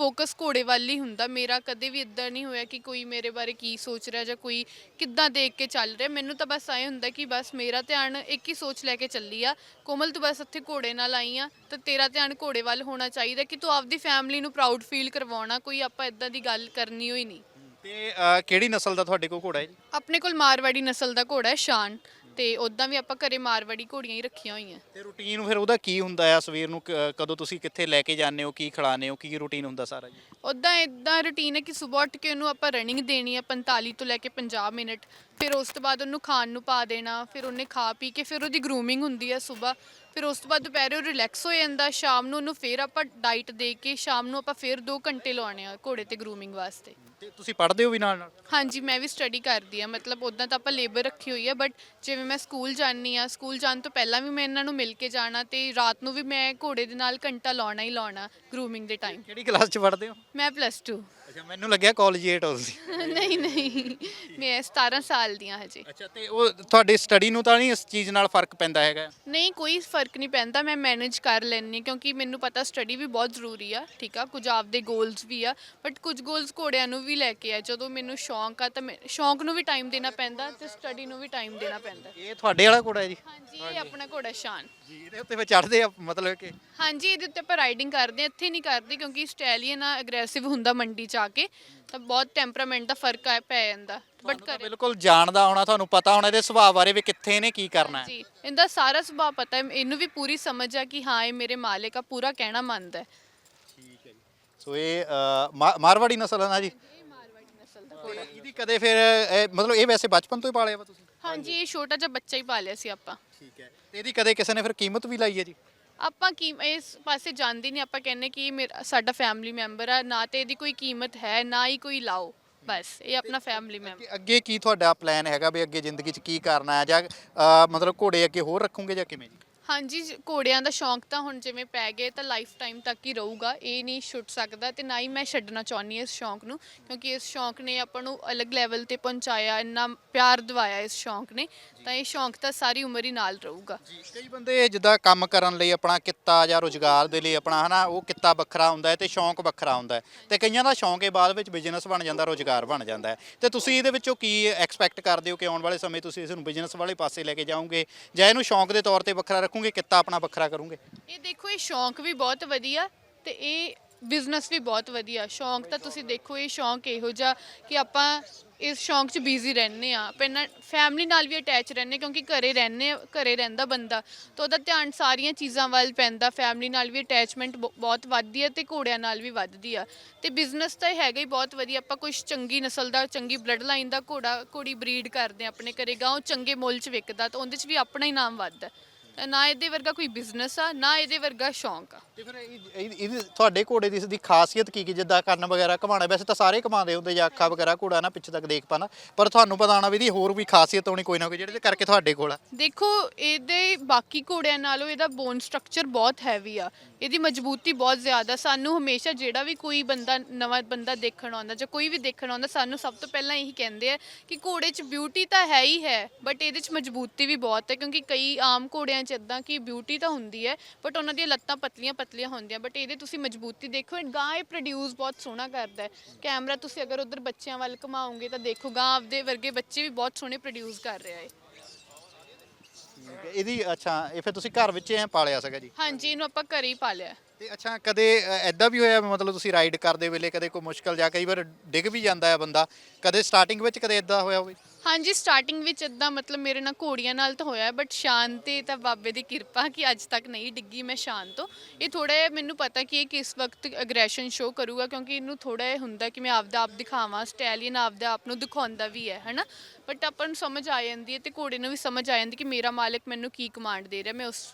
ਫੋਕਸ ਘੋੜੇ ਵੱਲ ਹੀ ਹੁੰਦਾ। ਮੇਰਾ ਕਦੇ ਵੀ ਇਦਾਂ ਨਹੀਂ ਹੋਇਆ ਕਿ ਕੋਈ ਮੇਰੇ ਬਾਰੇ ਕੀ ਸੋਚ ਰਿਹਾ ਜਾਂ ਕੋਈ ਕਿੱਦਾਂ ਦੇਖ ਕੇ ਚੱਲ ਰਿਹਾ। ਮੈਨੂੰ ਤਾਂ ਬਸ ਐ ਹੁੰਦਾ ਕਿ ਬਸ ਮੇਰਾ ਧਿਆਨ ਇੱਕ ਹੀ ਸੋਚ ਲੈ ਕੇ ਚੱਲੀ ਆ। ਕੋਮਲ ਤੂੰ ਬਸ ਇੱਥੇ ਘੋੜੇ ਨਾਲ ਆਈ ਆ ਤਾਂ ਤੇਰਾ ਧਿਆਨ ਘੋੜੇ ਵੱਲ ਹੋਣਾ ਚਾਹੀਦਾ ਕਿ ਤੂੰ ਆਪਦੀ ਫੈਮਿਲੀ ਨੂੰ ਪ੍ਰਾਊਡ ਫੀਲ ਕਰਵਾਉਣਾ। ਕੋਈ ਆਪਾਂ ਇਦਾਂ ਦੀ ਗੱਲ ਕਰਨੀ ਹੋਈ ਨਹੀਂ। ਤੇ ਅਹ, ਕਿਹੜੀ ਨਸਲ ਦਾ ਤੁਹਾਡੇ ਕੋਲ ਘੋੜਾ ਹੈ ਜੀ? ਆਪਣੇ ਕੋਲ ਮਾਰਵਾੜੀ ਨਸਲ ਦਾ ਘੋੜਾ ਹੈ ਸ਼ਾਨ। ਤੇ ਉਦਾਂ ਵੀ ਆਪਾਂ ਘਰੇ ਮਾਰਵਾੜੀ ਘੋੜੀਆਂ ਹੀ ਰੱਖੀਆਂ ਹੋਈਆਂ। ਤੇ ਰੂਟੀਨ ਫਿਰ ਉਹਦਾ ਕੀ ਹੁੰਦਾ ਆ ਸਵੇਰ ਨੂੰ ਕ- ਕਦੋਂ ਤੁਸੀਂ ਕਿੱਥੇ ਲੈ ਕੇ ਜਾਂਦੇ ਹੋ ਕੀ ਖਿਲਾਉਂਦੇ ਹੋ ਕੀ ਰੂਟੀਨ ਹੁੰਦਾ ਸਾਰਾ ਜੀ? ਉਦਾਂ ਇਦਾਂ ਰੁਟੀਨ ਹੈ ਕਿ ਸਵੇਰ ਉੱਠ ਕੇ ਉਹਨੂੰ ਆਪਾਂ ਰਨਿੰਗ ਦੇਣੀ ਹੈ 45 ਤੋਂ ਲੈ ਕੇ 50 ਮਿੰਟ ਫਿਰ ਉਸ ਤੋਂ ਬਾਅਦ ਉਹਨੂੰ ਖਾਣ ਨੂੰ ਪਾ ਦੇਣਾ ਫਿਰ ਉਹਨੇ ਖਾ ਪੀ ਕੇ ਫਿਰ ਉਹਦੀ ਗਰੂਮਿੰਗ ਹੁੰਦੀ ਹੈ ਸਵੇਰ ਫਿਰ ਉਸ ਤੋਂ ਬਾਅਦ ਦੁਪਹਿਰੇ ਉਹ ਰਿਲੈਕਸ ਹੋ ਜਾਂਦਾ ਸ਼ਾਮ ਨੂੰ ਉਹਨੂੰ ਫਿਰ ਆਪਾਂ ਡਾਈਟ ਦੇ ਕੇ ਸ਼ਾਮ ਨੂੰ ਆਪਾਂ ਫਿਰ 2 ਘੰਟੇ ਲਾਉਣੇ ਆ ਘੋੜੇ ਤੇ ਗਰੂਮਿੰਗ ਵਾਸਤੇ। ਤੇ ਤੁਸੀਂ ਪੜ੍ਹਦੇ ਹੋ ਵੀ ਨਾਲ ਨਾਲ? ਹਾਂਜੀ ਮੈਂ ਵੀ ਸਟੱਡੀ ਕਰਦੀ ਆ ਮਤਲਬ ਉਦਾਂ ਤਾਂ ਆਪਾਂ ਲੇਬਰ ਰੱਖੀ ਹੋਈ ਹੈ ਬਟ ਜਿਵੇਂ ਮੈਂ ਸਕੂਲ ਜਾਂਦੀ ਆ ਸਕੂਲ ਜਾਣ ਤੋਂ ਪਹਿਲਾਂ ਵੀ ਮੈਂ ਇਹਨਾਂ ਨੂੰ ਮਿਲ ਕੇ ਜਾਣਾ ਤੇ ਰਾਤ ਨੂੰ ਵੀ ਮੈਂ ਘੋੜੇ ਦੇ ਨਾਲ ਘੰਟਾ ਲਾਉਣਾ ਹੀ ਲਾਉਣਾ ਗਰੂਮਿੰਗ ਦੇ ਟਾਈਮ ਕਿਹੜੀ ਕਲਾਸ 'ਚ ਪੜ੍ਹਦੇ ਹੋ? ਮੈਂ ਪਲੱਸ 2 ਅੱਛਾ ਮੈਨੂੰ ਲੱਗਿਆ ਕਾਲਜੀਏਟ ਹੋ ਤੁਸੀਂ। [LAUGHS] ਨਹੀਂ ਨਹੀਂ। ਮੈਂ 17 ਸਾਲ ਦੀਆਂ ਹਜੇ। ਅੱਛਾ ਤੇ ਉਹ ਤੁਹਾਡੀ ਸਟੱਡੀ ਨੂੰ ਤਾਂ ਨਹੀਂ ਇਸ ਚੀਜ਼ ਨਾਲ ਫ਼ਰਕ ਪੈਂਦਾ ਹੈਗਾ? ਨਹੀਂ ਕੋਈ ਫ਼ਰਕ ਨਹੀਂ ਪੈਂਦਾ ਮੈਂ ਮੈਨੇਜ ਕਰ ਲੈਂਦੀ ਕਿਉਂਕਿ ਮੈਨੂੰ ਪਤਾ ਸਟੱਡੀ ਵੀ ਬਹੁਤ ਜ਼ਰੂਰੀ ਆ ਠੀਕ ਆ? ਕੁਝ ਆਪਦੇ ਗੋਲਸ ਵੀ ਆ ਬਟ ਕੁਝ ਗੋਲਸ ਘੋੜਿਆਂ ਨੂੰ ਵੀ ਲੈ ਕੇ ਆ ਜਦੋਂ ਮੈਨੂੰ ਸ਼ੌਂਕ ਆ ਤਾਂ ਮੈਂ ਸ਼ੌਂਕ ਨੂੰ ਵੀ ਟਾਈਮ ਦੇਣਾ ਪੈਂਦਾ ਤੇ ਸਟੱਡੀ ਨੂੰ ਵੀ ਟਾਈਮ ਦੇਣਾ ਪੈਂਦਾ। ਇਹ ਤੁਹਾਡੇ ਵਾਲਾ ਘੋੜਾ ਹੈ ਜੀ? ਹਾਂਜੀ ਇਹ ਆਪਣਾ ਘੋੜਾ ਸ਼ਾਨ। ਜੀ ਇਹਦੇ ਉੱਤੇ ਫਿਰ ਚੜਦੇ ਆ ਮਤਲਬ ਕਿ? ਹਾਂਜੀ ਇਹਦੇ ਉੱਤੇ ਆਪਾਂ ਰਾਈਡਿੰਗ ਕਰਦੇ ਹਾਂ ਇੱਥੇ ਨਹੀਂ ਕਰਦੇ ਕਿਉਂਕਿ ਸਟੈਲੀਅਨ ਆ ਅਗਰੈਸਿਵ ਹੁੰਦਾ ਮੰਡੀ ਚ ਆ ਕੇ ਤਾਂ ਬਹੁਤ ਟੈਂਪਰਾਮੈਂਟ ਦਾ ਫ਼ਰਕ ਆ ਪੈ ਜਾਂਦਾ। ਬਟ ਕਰੇ ਬਿਲਕੁਲ ਜਾਣਦਾ ਹੋਣਾ ਤੁਹਾਨੂੰ ਪਤਾ ਹੋਣਾ ਇਹਦੇ ਸੁਭਾਅ ਬਾਰੇ ਵੀ ਕਿੱਥੇ ਇਹਨੇ ਕੀ ਕਰਨਾ ਹੈ। ਜੀ ਇਹਦਾ ਸਾਰਾ ਸੁਭਾਅ ਪਤਾ ਹੈ। ਇਹਨੂੰ ਵੀ ਪੂਰੀ ਸਮਝ ਆ ਕਿ ਹਾਂ ਇਹ ਮੇਰੇ ਮਾਲਿਕ ਆ ਪੂਰਾ ਕਹਿਣਾ ਮੰਨਦਾ ਹੈ। ਸੋ ਇਹ ਅ, ਮਾ- ਮਾਰਵਾੜੀ ਨਸਲ ਹੈ ਨਾ ਜੀ? ਇਹ ਮਾਰਵਾੜੀ ਨਸਲ ਦਾ ਤੇ ਇਹਦੀ ਕਦੇ ਫਿਰ ਇਹ- ਮਤਲਬ ਇਹ ਵੈਸੇ ਬਚਪਨ ਤੋਂ ਹੀ ਪਾਲਿਆ ਵਾ ਤੁਸੀਂ? ਹਾਂਜੀ ਇਹ ਛੋਟਾ ਜਿਹਾ ਬੱਚਾ ਹੀ ਪਾਲਿਆ ਸੀ ਆਪਾਂ। ਠੀਕ ਹੈ। ਤੇ ਇਹਦੀ ਕਦੇ ਕਿਸੇ ਨੇ ਫਿਰ ਕੀਮਤ ਵੀ ਲਾਈ ਹੈ ਜੀ? ਆਪਾਂ ਕੀ ਇਸ ਪਾਸੇ ਜਾਂਦੇ ਨਹੀਂ ਆਪਾਂ ਕਹਿੰਨੇ ਕਿ ਮੇਰਾ ਸਾਡਾ ਫੈਮਿਲੀ ਮੈਂਬਰ ਆ ਨਾ ਤੇ ਇਹਦੀ ਕੋਈ ਕੀਮਤ ਹੈ ਨਾ ਹੀ ਕੋਈ ਲਾਓ ਬਸ ਇਹ ਆਪਣਾ ਫੈਮਿਲੀ ਮੈਂਬਰ ਅੱਗੇ ਕੀ ਤੁਹਾਡਾ ਪਲਾਨ ਹੈਗਾ ਵੀ ਅੱਗੇ ਜ਼ਿੰਦਗੀ 'ਚ ਕੀ ਕਰਨਾ ਹੈ? ਜਾਂ ਅ, ਮਤਲਬ ਘੋੜੇ ਅੱਗੇ ਹੋਰ ਰੱਖੋਗੇ ਜਾਂ ਕਿਵੇਂ ਜੀ? ਹਾਂਜੀ ਜ- ਘੋੜਿਆਂ ਦਾ ਸ਼ੌਂਕ ਤਾਂ ਹੁਣ ਜਿਵੇਂ ਪੈ ਗਏ ਤਾਂ ਲਾਈਫ ਟਾਈਮ ਤੱਕ ਹੀ ਰਹੂਗਾ ਇਹ ਨਹੀਂ ਛੁੱਟ ਸਕਦਾ ਤੇ ਨਾ ਹੀ ਮੈਂ ਛੱਡਣਾ ਚਾਹੁੰਦੀ ਇਸ ਸ਼ੌਂਕ ਨੂੰ ਕਿਉਂਕਿ ਇਸ ਸ਼ੌਂਕ ਨੇ ਆਪਾਂ ਨੂੰ ਅਲੱਗ ਲੈਵਲ ਤੇ ਪਹੁੰਚਾਇਆ ਇੰਨਾ ਪਿਆਰ ਦਿਵਾਇਆ ਇਸ ਸ਼ੌਂਕ ਨੇ। ਤਾਂ ਇਹ ਸ਼ੌਂਕ ਤਾਂ ਸਾਰੀ ਉਮਰ ਹੀ ਨਾਲ ਰਹੂਗਾ। ਕਈ ਬੰਦੇ ਜਿੱਦਾਂ ਕੰਮ ਕਰਨ ਲਈ ਆਪਣਾ ਕਿੱਤਾ ਜਾਂ ਰੋਜ਼ਗਾਰ ਦੇ ਲਈ ਆਪਣਾ ਹਨਾ ਉਹ ਕਿੱਤਾ ਵੱਖਰਾ ਹੁੰਦਾ ਹੈ ਤੇ ਸ਼ੌਂਕ ਵੱਖਰਾ ਹੁੰਦਾ ਹੈ। ਤੇ ਕਈਆਂ ਦਾ ਸ਼ੌਂਕ ਇਹ ਬਾਅਦ ਵਿੱਚ ਬਿਜ਼ਨਸ ਬਣ ਜਾਂਦਾ ਰੋਜ਼ਗਾਰ ਬਣ ਜਾਂਦਾ ਹੈ। ਤੇ ਤੁਸੀਂ ਇਹਦੇ ਵਿੱਚੋਂ ਕੀ ਐਕਸਪੈਕਟ ਕਰਦੇ ਹੋ ਕਿ ਆਉਣ ਵਾਲੇ ਸਮੇਂ ਤੁਸੀਂ ਇਸ ਨੂੰ ਬਿਜ਼ਨਸ ਵਾਲੇ ਪਾਸੇ ਲੈ ਕੇ ਜਾਓਗੇ ਜਾਂ ਇਹਨੂੰ ਸ਼ੌਂਕ ਦੇ ਤੌਰ ਤੇ ਵੱਖਰਾ ਰੱਖੋਗੇ ਕਿੱਤਾ ਆਪਣਾ ਵੱਖਰਾ ਕਰੋਗੇ? ਇਹ ਦੇਖੋ ਇਹ ਸ਼ੌਂਕ ਵੀ ਬਹੁਤ ਵਧੀਆ ਤੇ ਇਹ ਬਿਜ਼ਨਸ ਵੀ ਬਹੁਤ ਵਧੀਆ। ਸ਼ੌਂਕ ਤਾਂ ਤੁਸੀਂ ਦੇਖੋ, ਇਹ ਸ਼ੌਂਕ ਇਹੋ ਜਿਹਾ ਕਿ ਆਪਾਂ ਇਸ ਸ਼ੌਂਕ 'ਚ ਬਿਜ਼ੀ ਰਹਿੰਦੇ ਆ ਪਹਿਲਾਂ ਫੈਮਿਲੀ ਨਾਲ ਵੀ ਅਟੈਚ ਰਹਿੰਦੇ ਕਿਉਂਕਿ ਘਰੇ ਰਹਿੰਦੇ, ਘਰੇ ਰਹਿੰਦਾ ਬੰਦਾ। ਤਾਂ ਉਹਦਾ ਧਿਆਨ ਸਾਰੀਆਂ ਚੀਜ਼ਾਂ ਵੱਲ ਪੈਂਦਾ। ਫੈਮਿਲੀ ਨਾਲ ਵੀ ਅਟੈਚਮੈਂਟ ਬਹੁਤ ਵੱਧਦੀ ਹੈ ਤੇ ਘੋੜਿਆਂ ਨਾਲ ਵੀ ਵੱਧਦੀ ਆ। ਤੇ ਬਿਜ਼ਨਸ ਤਾਂ ਹੈਗਾ ਹੀ ਬਹੁਤ ਵਧੀਆ। ਆਪਾਂ ਕੁਝ ਚੰਗੀ ਨਸਲ ਦਾ, ਚੰਗੀ ਬਲੱਡ ਲਾਈਨ ਦਾ ਘੋੜਾ, ਘੋੜੀ ਬਰੀਡ ਕਰਦੇ ਆ ਆਪਣੇ ਘਰੇ। ਗਾਂ ਉਹ ਚੰਗੇ ਮੁੱਲ 'ਚ ਵਿਕਦਾ ਤਾਂ ਉਹਦੇ 'ਚ ਵੀ ਆਪਣਾ ਹੀ ਨਾਮ ਵੱਧਦਾ। ਨਾ ਇਹਦੇ ਵਰਗਾ ਕੋਈ ਬਿਜ਼ਨਸ ਆ ਨਾ ਇਹਦੇ ਵਰਗਾ ਸ਼ੌਂਕ ਆ। ਤੇ ਫਿਰ ਇਹਦੀ ਤੁਹਾਡੇ ਘੋੜੇ ਦੀ ਇਸ ਦੀ ਖਾਸੀਅਤ ਕੀ ਕੀ ਜਿੱਦਾਂ ਕੰਨ ਵਗੈਰਾ ਘਮਾਣਾ ਵੈਸੇ ਤਾਂ ਸਾਰੇ ਘਮਾਉਂਦੇ ਹੁੰਦੇ ਜਾਂ ਅੱਖਾਂ ਵਗੈਰਾ ਘੋੜਾ ਨਾ ਪਿੱਛੇ ਤੱਕ ਦੇਖ ਪਾਣਾ ਪਰ ਤੁਹਾਨੂੰ ਪਤਾ ਹੋਣਾ ਵੀ ਇਹਦੀ ਹੋਰ ਵੀ ਖਾਸੀਅਤ ਹੋਣੀ ਕੋਈ ਨਾ ਕੋਈ ਜਿਹੜੇ ਕਰਕੇ ਤੁਹਾਡੇ ਕੋਲ ਆ। ਦੇਖੋ ਇਹਦੇ ਬਾਕੀ ਘੋੜਿਆਂ ਨਾਲੋਂ ਇਹਦਾ ਬੋਨ ਸਟਰਕਚਰ ਬਹੁਤ ਹੈਵੀ ਆ। ਇਹਦੀ ਮਜ਼ਬੂਤੀ ਬਹੁਤ ਜ਼ਿਆਦਾ। ਸਾਨੂੰ ਹਮੇਸ਼ਾ ਜਿਹੜਾ ਵੀ ਕੋਈ ਬੰਦਾ ਨਵਾਂ ਬੰਦਾ ਦੇਖਣ ਆਉਂਦਾ ਜਾਂ ਕੋਈ ਵੀ ਦੇਖਣ ਆਉਂਦਾ ਸਾਨੂੰ ਸਭ ਤੋਂ ਪਹਿਲਾਂ ਇਹੀ ਕਹਿੰਦੇ ਆ ਕਿ ਘੋੜੇ 'ਚ ਬਿਊਟੀ ਤਾਂ ਹੈ ਹੀ ਹੈ ਬਟ ਇਹਦੇ 'ਚ ਮਜ਼ਬੂਤੀ ਵੀ ਬਹੁਤ ਹੈ ਕਿਉਂਕਿ ਕਈ ਆਮ ਘੋੜਿਆਂ 'ਚ ਇਦਾਂ ਕਿ ਬਿਊਟੀ ਤਾਂ ਹੁੰਦੀ ਹੈ ਬਟ ਉਹਨਾਂ ਦੀਆਂ ਲੱਤਾਂ ਪਤਲੀਆਂ ਪਤਲੀਆਂ ਹੁੰਦੀਆਂ ਬਟ ਇਹਦੇ ਤੁਸੀਂ ਮਜ਼ਬੂਤੀ ਦੇਖੋ ਇਹ ਗਾਂ ਇਹ ਪ੍ਰੋਡਿਊਸ ਬਹੁਤ ਸੋਹਣਾ ਕਰਦਾ ਹੈ। ਕੈਮਰਾ ਤੁਸੀਂ ਅਗਰ ਉਧਰ ਬੱਚਿਆਂ ਵੱਲ ਘੁਮਾਓਗੇ ਤਾਂ ਦੇਖੋ ਗਾਂ ਆਪਦੇ ਵਰਗੇ ਬੱਚੇ ਵੀ ਬਹੁਤ ਸੋਹਣੇ ਪ੍ਰੋਡਿਊਸ ਕਰ ਰਿਹਾ ਹੈ। ਇਹਦੀ ਅੱਛਾ ਇਹ ਫਿਰ ਤੁਸੀਂ ਘਰ ਵਿੱਚ ਐ ਪਾਲਿਆ ਸੀਗਾ ਜੀ? ਹਾਂਜੀ ਇਹਨੂੰ ਆਪਾਂ ਘਰੇ ਹੀ ਪਾਲਿਆ ਤੇ ਅੱਛਾ ਕਦੇ ਐਦਾਂ ਵੀ ਹੋਇਆ ਮਤਲਬ ਤੁਸੀਂ ਰਾਈਡ ਕਰਦੇ ਵੇਲੇ ਕਦੇ ਕੋਈ ਮੁਸ਼ਕਲ ਜਾਂ ਕਈ ਵਾਰ ਡਿੱਗ ਵੀ ਜਾਂਦਾ ਹੈ ਬੰਦਾ ਕਦੇ ਸਟਾਰਟਿੰਗ ਵਿੱਚ ਕਦੇ ਐਦਾਂ ਹੋਇਆ ਹੋਵੇ? ਹਾਂਜੀ ਸਟਾਰਟਿੰਗ ਵਿੱਚ ਇਦਾਂ ਮਤਲਬ ਮੇਰੇ ਨਾਲ ਘੋੜੀਆਂ ਨਾਲ ਤਾਂ ਹੋਇਆ ਬਟ ਸ਼ਾਨ ਤੇ ਤਾਂ ਬਾਬੇ ਦੀ ਕਿਰਪਾ ਕਿ ਅੱਜ ਤੱਕ ਨਹੀਂ ਡਿੱਗੀ ਮੈਂ ਸ਼ਾਨ ਤੋਂ। ਇਹ ਥੋੜਾ ਜਿਹਾ ਮੈਨੂੰ ਪਤਾ ਕਿ ਇਹ ਕਿਸ ਵਕਤ ਅਗਰੈਸ਼ਨ ਸ਼ੋ ਕਰੂਗਾ, ਕਿਉਂਕਿ ਇਹਨੂੰ ਥੋੜਾ ਜਿਹਾ ਹੁੰਦਾ ਕਿ ਮੈਂ ਆਪਦਾ ਆਪ ਦਿਖਾਵਾਂ ਸਟੈਲੀਅਨ ਆਪਦਾ ਆਪ ਨੂੰ ਦਿਖਾਉਂਦਾ ਵੀ ਹੈ, ਹਨਾ? ਬਟ ਆਪਾਂ ਨੂੰ ਸਮਝ ਆ ਜਾਂਦੀ ਹੈ ਤੇ ਘੋੜੇ ਨੂੰ ਵੀ ਸਮਝ ਆ ਜਾਂਦੀ ਕਿ ਮੇਰਾ ਮਾਲਕ ਮੈਨੂੰ ਕੀ ਕਮਾਂਡ ਦੇ ਰਿਹਾ, ਮੈਂ ਉਸ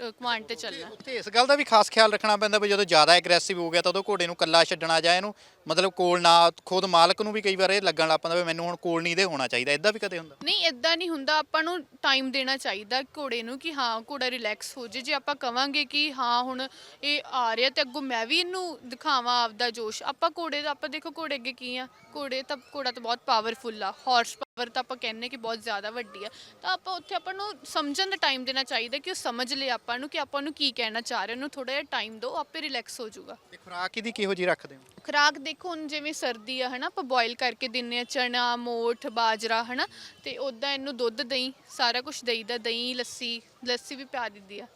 ਕਮਾਂਡ ਤੇ ਚੱਲਣਾ। ਉੱਥੇ ਇਸ ਗੱਲ ਦਾ ਵੀ ਖਾਸ ਖਿਆਲ ਰੱਖਣਾ ਪੈਂਦਾ ਵੀ ਜਦੋਂ ਜ਼ਿਆਦਾ ਐਗਰੈਸਿਵ ਹੋ ਗਿਆ ਤਾਂ ਉਦੋਂ ਘੋੜੇ ਨੂੰ ਕੱਲਾ ਛੱਡਣਾ ਜਾਂ ਇਹਨੂੰ ਮਤਲਬ ਕੋਲ ਨਾ ਖੁਦ ਮਾਲਕ ਨੂੰ ਵੀ ਕਈ ਵਾਰ ਇਹ ਲੱਗਣ ਲੱਗ ਪੈਂਦਾ ਵੀ ਮੈਨੂੰ ਹੁਣ ਕੋਲ ਨਹੀਂ ਦੇ ਹੋਣਾ ਚਾਹੀਦਾ। ਐਦਾਂ ਵੀ ਕਦੇ ਹੁੰਦਾ? ਨਹੀਂ ਇਦਾਂ ਨਹੀਂ ਹੁੰਦਾ। ਆਪਾਂ ਨੂੰ ਟਾਈਮ ਦੇਣਾ ਚਾਹੀਦਾ ਘੋੜੇ ਨੂੰ ਕਿ ਹਾਂ ਘੋੜਾ ਰਿਲੈਕਸ ਹੋ ਜੇ। ਜੇ ਆਪਾਂ ਕਵਾਂਗੇ ਕਿ ਹਾਂ ਹੁਣ ਇਹ ਆ ਰਿਹਾ ਤੇ ਅੱਗੋਂ ਮੈਂ ਵੀ ਇਹਨੂੰ ਦਿਖਾਵਾਂ ਆਪਦਾ ਜੋਸ਼। ਆਪਾਂ ਘੋੜੇ ਦਾ ਆਪਾਂ ਦੇਖੋ ਘੋੜੇ ਅੱਗੇ ਕੀ ਆ। ਘੋੜੇ ਤਾਂ ਘੋੜਾ ਤਾਂ ਬਹੁਤ ਪਾਵਰਫੁਲ ਆ। ਹਾਰਸ ਪਾਵਰ ਤਾਂ ਆਪਾਂ ਕਹਿੰਨੇ ਕਿ ਬਹੁਤ ਜ਼ਿਆਦਾ ਵੱਡੀ ਆ। ਤਾਂ ਆਪਾਂ ਉੱਥੇ ਆਪਾਂ ਨੂੰ ਸਮਝਣ ਦਾ ਟਾਈਮ ਦੇਣਾ ਚਾਹੀਦਾ ਕਿ ਉਹ ਸਮਝ ਲੇ ਆਪਾਂ ਨੂੰ ਕਿ ਆਪਾਂ ਨੂੰ ਕੀ ਕਹਿਣਾ ਚਾਹ ਰਹੇ ਉਹਨੂੰ ਥੋੜਾ ਜਿਹਾ ਟਾਈਮ ਦਿਓ ਆਪੇ ਰਿਲੈਕਸ ਹੋ ਜਾਊਗਾ। ਤੇ ਖੁਰਾਕ ਇਹਦੀ ਕਿਹੋ ਜੀ ਰੱਖਦੇ ਹੋ? ਖੁਰਾਕ ਦੇਖੋ ਹੁਣ ਜਿਵੇਂ ਸਰਦੀ ਆ ਹਨਾ ਆਪਾਂ ਬੋਇਲ ਕਰਕੇ ਦਿੰਨੇ ਆ ਚਨਾ ਮੋਠ ਬਾਜਰਾ ਹਨਾ ਤੇ ਉਦਾਂ ਇਹਨੂੰ ਦੁੱਧ ਦਹੀਂ ਸਾਰਾ ਕੁਝ ਦੇਈਦਾ ਦਹੀਂ ਲੱਸੀ ਲੱਸੀ ਵੀ ਪਿਆ ਦਿੰਦੀ ਆ।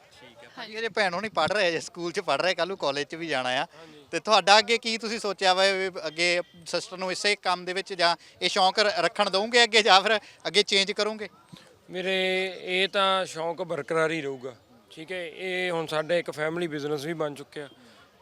ਹਾਂਜੀ। ਇਹਦੇ ਭੈਣ ਹੋਣੀ ਪੜ ਰਹੇ ਜੇ ਸਕੂਲ 'ਚ ਪੜ ਰਹੇ ਕੱਲ ਨੂੰ ਕਾਲਜ 'ਚ ਵੀ ਜਾਣਾ ਆ। ਤੇ ਤੁਹਾਡਾ ਅੱਗੇ ਕੀ ਤੁਸੀਂ ਸੋਚਿਆ ਵਾ ਵੀ ਅੱਗੇ ਸਿਸਟਰ ਨੂੰ ਇਸੇ ਕੰਮ ਦੇ ਵਿੱਚ ਜਾਂ ਇਹ ਸ਼ੌਂਕ ਰ- ਰੱਖਣ ਦਵੋਗੇ ਅੱਗੇ ਜਾਂ ਫਿਰ ਅੱਗੇ ਚੇਂਜ ਕਰੋਗੇ? ਮੇਰੇ ਇਹ ਤਾਂ ਸ਼ੌਂਕ ਬਰਕਰਾਰ ਹੀ ਰਹੂਗਾ। ਠੀਕ ਹੈ ਇਹ ਹੁਣ ਸਾਡਾ ਇੱਕ ਫੈਮਿਲੀ ਬਿਜ਼ਨਸ ਵੀ ਬਣ ਚੁੱਕਿਆ।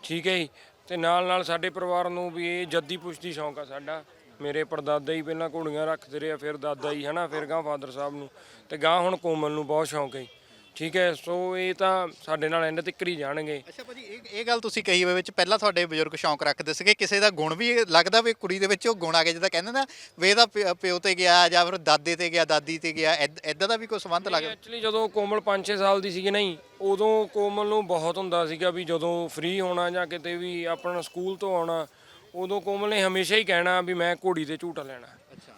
ਠੀਕ ਹੈ ਜੀ ਤੇ ਨਾਲ ਨਾਲ ਸਾਡੇ ਪਰਿਵਾਰ ਨੂੰ ਵੀ ਇਹ ਜੱਦੀ ਪੁਸ਼ਤੀ ਸ਼ੌਂਕ ਆ ਸਾਡਾ। ਮੇਰੇ ਪਰਦਾਦਾ ਹੀ ਪਹਿਲਾਂ ਘੋੜੀਆਂ ਰੱਖਦੇ ਰਹੇ ਆ, ਫਿਰ ਦਾਦਾ ਹੀ ਹਨਾ ਫਿਰ ਗਾਂ ਫਾਦਰ ਸਾਹਿਬ ਨੂੰ। ਤੇ ਗਾਂ ਹੁਣ ਕੋਮਲ ਨੂੰ ਬਹੁਤ ਸ਼ੌਂਕ ਹੈ ਜੀ। ਠੀਕ ਹੈ ਸੋ ਇਹ ਤਾਂ ਸਾਡੇ ਨਾਲ ਐਂਡ ਤੱਕ ਹੀ ਜਾਣਗੇ। ਅੱਛਾ ਭਾਜੀ ਇਹ ਇਹ ਗੱਲ ਤੁਸੀਂ ਕਹੀ ਹੋਵੇ ਵਿੱਚ ਪਹਿਲਾਂ ਤੁਹਾਡੇ ਬਜ਼ੁਰਗ ਸ਼ੌਂਕ ਰੱਖਦੇ ਸੀਗੇ ਕਿਸੇ ਦਾ ਗੁਣ ਵੀ ਲੱਗਦਾ ਵੀ ਕੁੜੀ ਦੇ ਵਿੱਚ ਉਹ ਗੁਣ ਆ ਗਿਆ ਜਿੱਦਾਂ ਕਹਿੰਦੇ ਨਾ ਵੀ ਇਹਦਾ ਪਿ- ਪਿਓ ਤੇ ਗਿਆ ਜਾਂ ਫਿਰ ਦਾਦੇ ਤੇ ਗਿਆ ਦਾਦੀ ਤੇ ਗਿਆ ਐਦਾਂ ਦਾ ਵੀ ਕੋਈ ਸੰਬੰਧ ਲੱਗਦਾ? ਐਕਚੁਅਲੀ ਜਦੋਂ ਕੋਮਲ 5-6 ਸਾਲ ਦੀ ਸੀਗੀ ਨਹੀਂ ਉਦੋਂ ਕੋਮਲ ਨੂੰ ਬਹੁਤ ਹੁੰਦਾ ਸੀਗਾ ਵੀ ਜਦੋਂ ਫ੍ਰੀ ਹੋਣਾ ਜਾਂ ਕਿਤੇ ਵੀ ਆਪਣਾ ਸਕੂਲ ਤੋਂ ਆਉਣਾ ਉਦੋਂ ਕੋਮਲ ਨੇ ਹਮੇਸ਼ਾ ਹੀ ਕਹਿਣਾ ਵੀ ਮੈਂ ਘੋੜੀ ਤੇ ਝੂਟਾ ਲੈਣਾ।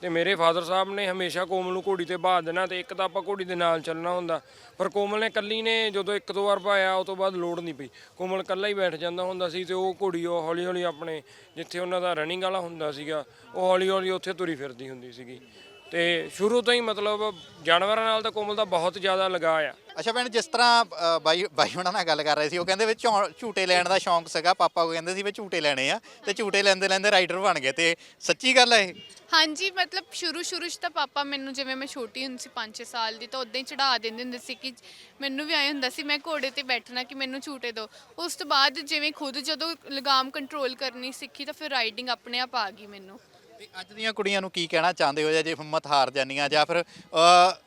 ਤੇ ਮੇਰੇ ਫਾਦਰ ਸਾਹਿਬ ਨੇ ਹਮੇਸ਼ਾ ਕੋਮਲ ਨੂੰ ਘੋੜੀ ਤੇ ਬਾਹ ਦੇਣਾ ਤੇ ਇੱਕ ਤਾਂ ਆਪਾਂ ਘੋੜੀ ਦੇ ਨਾਲ ਚੱਲਣਾ ਹੁੰਦਾ। ਪਰ ਕੋਮਲ ਨੇ ਕੱਲੀ ਨੇ ਜਦੋਂ ਇੱਕ ਦੋ ਵਾਰ ਪਾਇਆ ਉਸ ਤੋਂ ਬਾਅਦ ਲੋੜ ਨਹੀਂ ਪਈ। ਕੋਮਲ ਕੱਲਾ ਹੀ ਬੈਠ ਜਾਂਦਾ ਹੁੰਦਾ ਸੀ ਤੇ ਉਹ ਘੋੜੀ, ਉਹ ਹੌਲੀ ਹੌਲੀ ਆਪਣੇ ਜਿੱਥੇ ਉਹਨਾਂ ਦਾ ਰਨਿੰਗ ਵਾਲਾ ਹੁੰਦਾ ਸੀਗਾ, ਉਹ ਹੌਲੀ ਹੌਲੀ ਉੱਥੇ ਤੁਰੀ ਫਿਰਦੀ ਹੁੰਦੀ ਸੀਗੀ। ਤੇ ਸ਼ੁਰੂ ਤੋਂ ਹੀ ਮਤਲਬ ਜਾਨਵਰਾਂ ਨਾਲ ਤਾਂ ਕੋਮਲ ਦਾ ਬਹੁਤ ਜ਼ਿਆਦਾ ਲਗਾਅ ਆ। ਅੱਛਾ ਭੈਣ ਜਿਸ ਤਰ੍ਹਾਂ ਅ, ਬਾਈ ਬਾਈ ਉਹਨਾਂ ਨਾਲ ਗੱਲ ਕਰ ਰਹੇ ਸੀ ਉਹ ਕਹਿੰਦੇ ਵੀ ਝੌ- ਝੂਟੇ ਲੈਣ ਦਾ ਸ਼ੌਂਕ ਸੀਗਾ ਪਾਪਾ ਕੋ ਕਹਿੰਦੇ ਸੀ ਵੀ ਝੂਟੇ ਲੈਣੇ ਆ ਤੇ ਝੂਟੇ ਲੈਂਦੇ ਲੈਂਦੇ ਰਾਈਡਰ ਬਣ ਗਏ ਤੇ ਸੱਚੀ ਗੱਲ ਹੈ ਇਹ? ਹਾਂਜੀ ਮਤਲਬ ਸ਼ੁਰੂ ਸ਼ੁਰੂ 'ਚ ਤਾਂ ਪਾਪਾ ਮੈਨੂੰ ਜਿਵੇਂ ਮੈਂ ਛੋਟੀ ਹੁੰਦੀ ਸੀ 5-6 ਸਾਲ ਦੀ ਤਾਂ ਉਦਾਂ ਹੀ ਚੜਾ ਦਿੰਦੇ ਹੁੰਦੇ ਸੀ ਕਿ ਮੈਨੂੰ ਵੀ ਆਏ ਹੁੰਦਾ ਸੀ ਮੈਂ ਘੋੜੇ ਤੇ ਬੈਠਣਾ ਕਿ ਮੈਨੂੰ ਝੂਟੇ ਦਿਓ ਉਸ ਤੋਂ ਬਾਅਦ ਜਿਵੇਂ ਖੁਦ ਜਦੋਂ ਲਗਾਮ ਕੰਟਰੋਲ ਕਰਨੀ ਸਿੱਖੀ ਤਾਂ ਫਿਰ ਰਾਈਡਿੰਗ ਆਪਣੇ ਆਪ ਆ ਗਈ ਮੈਨੂੰ। ਤੇ ਅੱਜ ਦੀਆਂ ਕੁੜੀਆਂ ਨੂੰ ਕੀ ਕਹਿਣਾ ਚਾਹੁੰਦੇ ਹੋ? ਜਾਂ ਜੇ ਹਿੰਮਤ ਹਾਰ ਜਾਂਦੀਆਂ ਜਾਂ ਫਿਰ ਅ,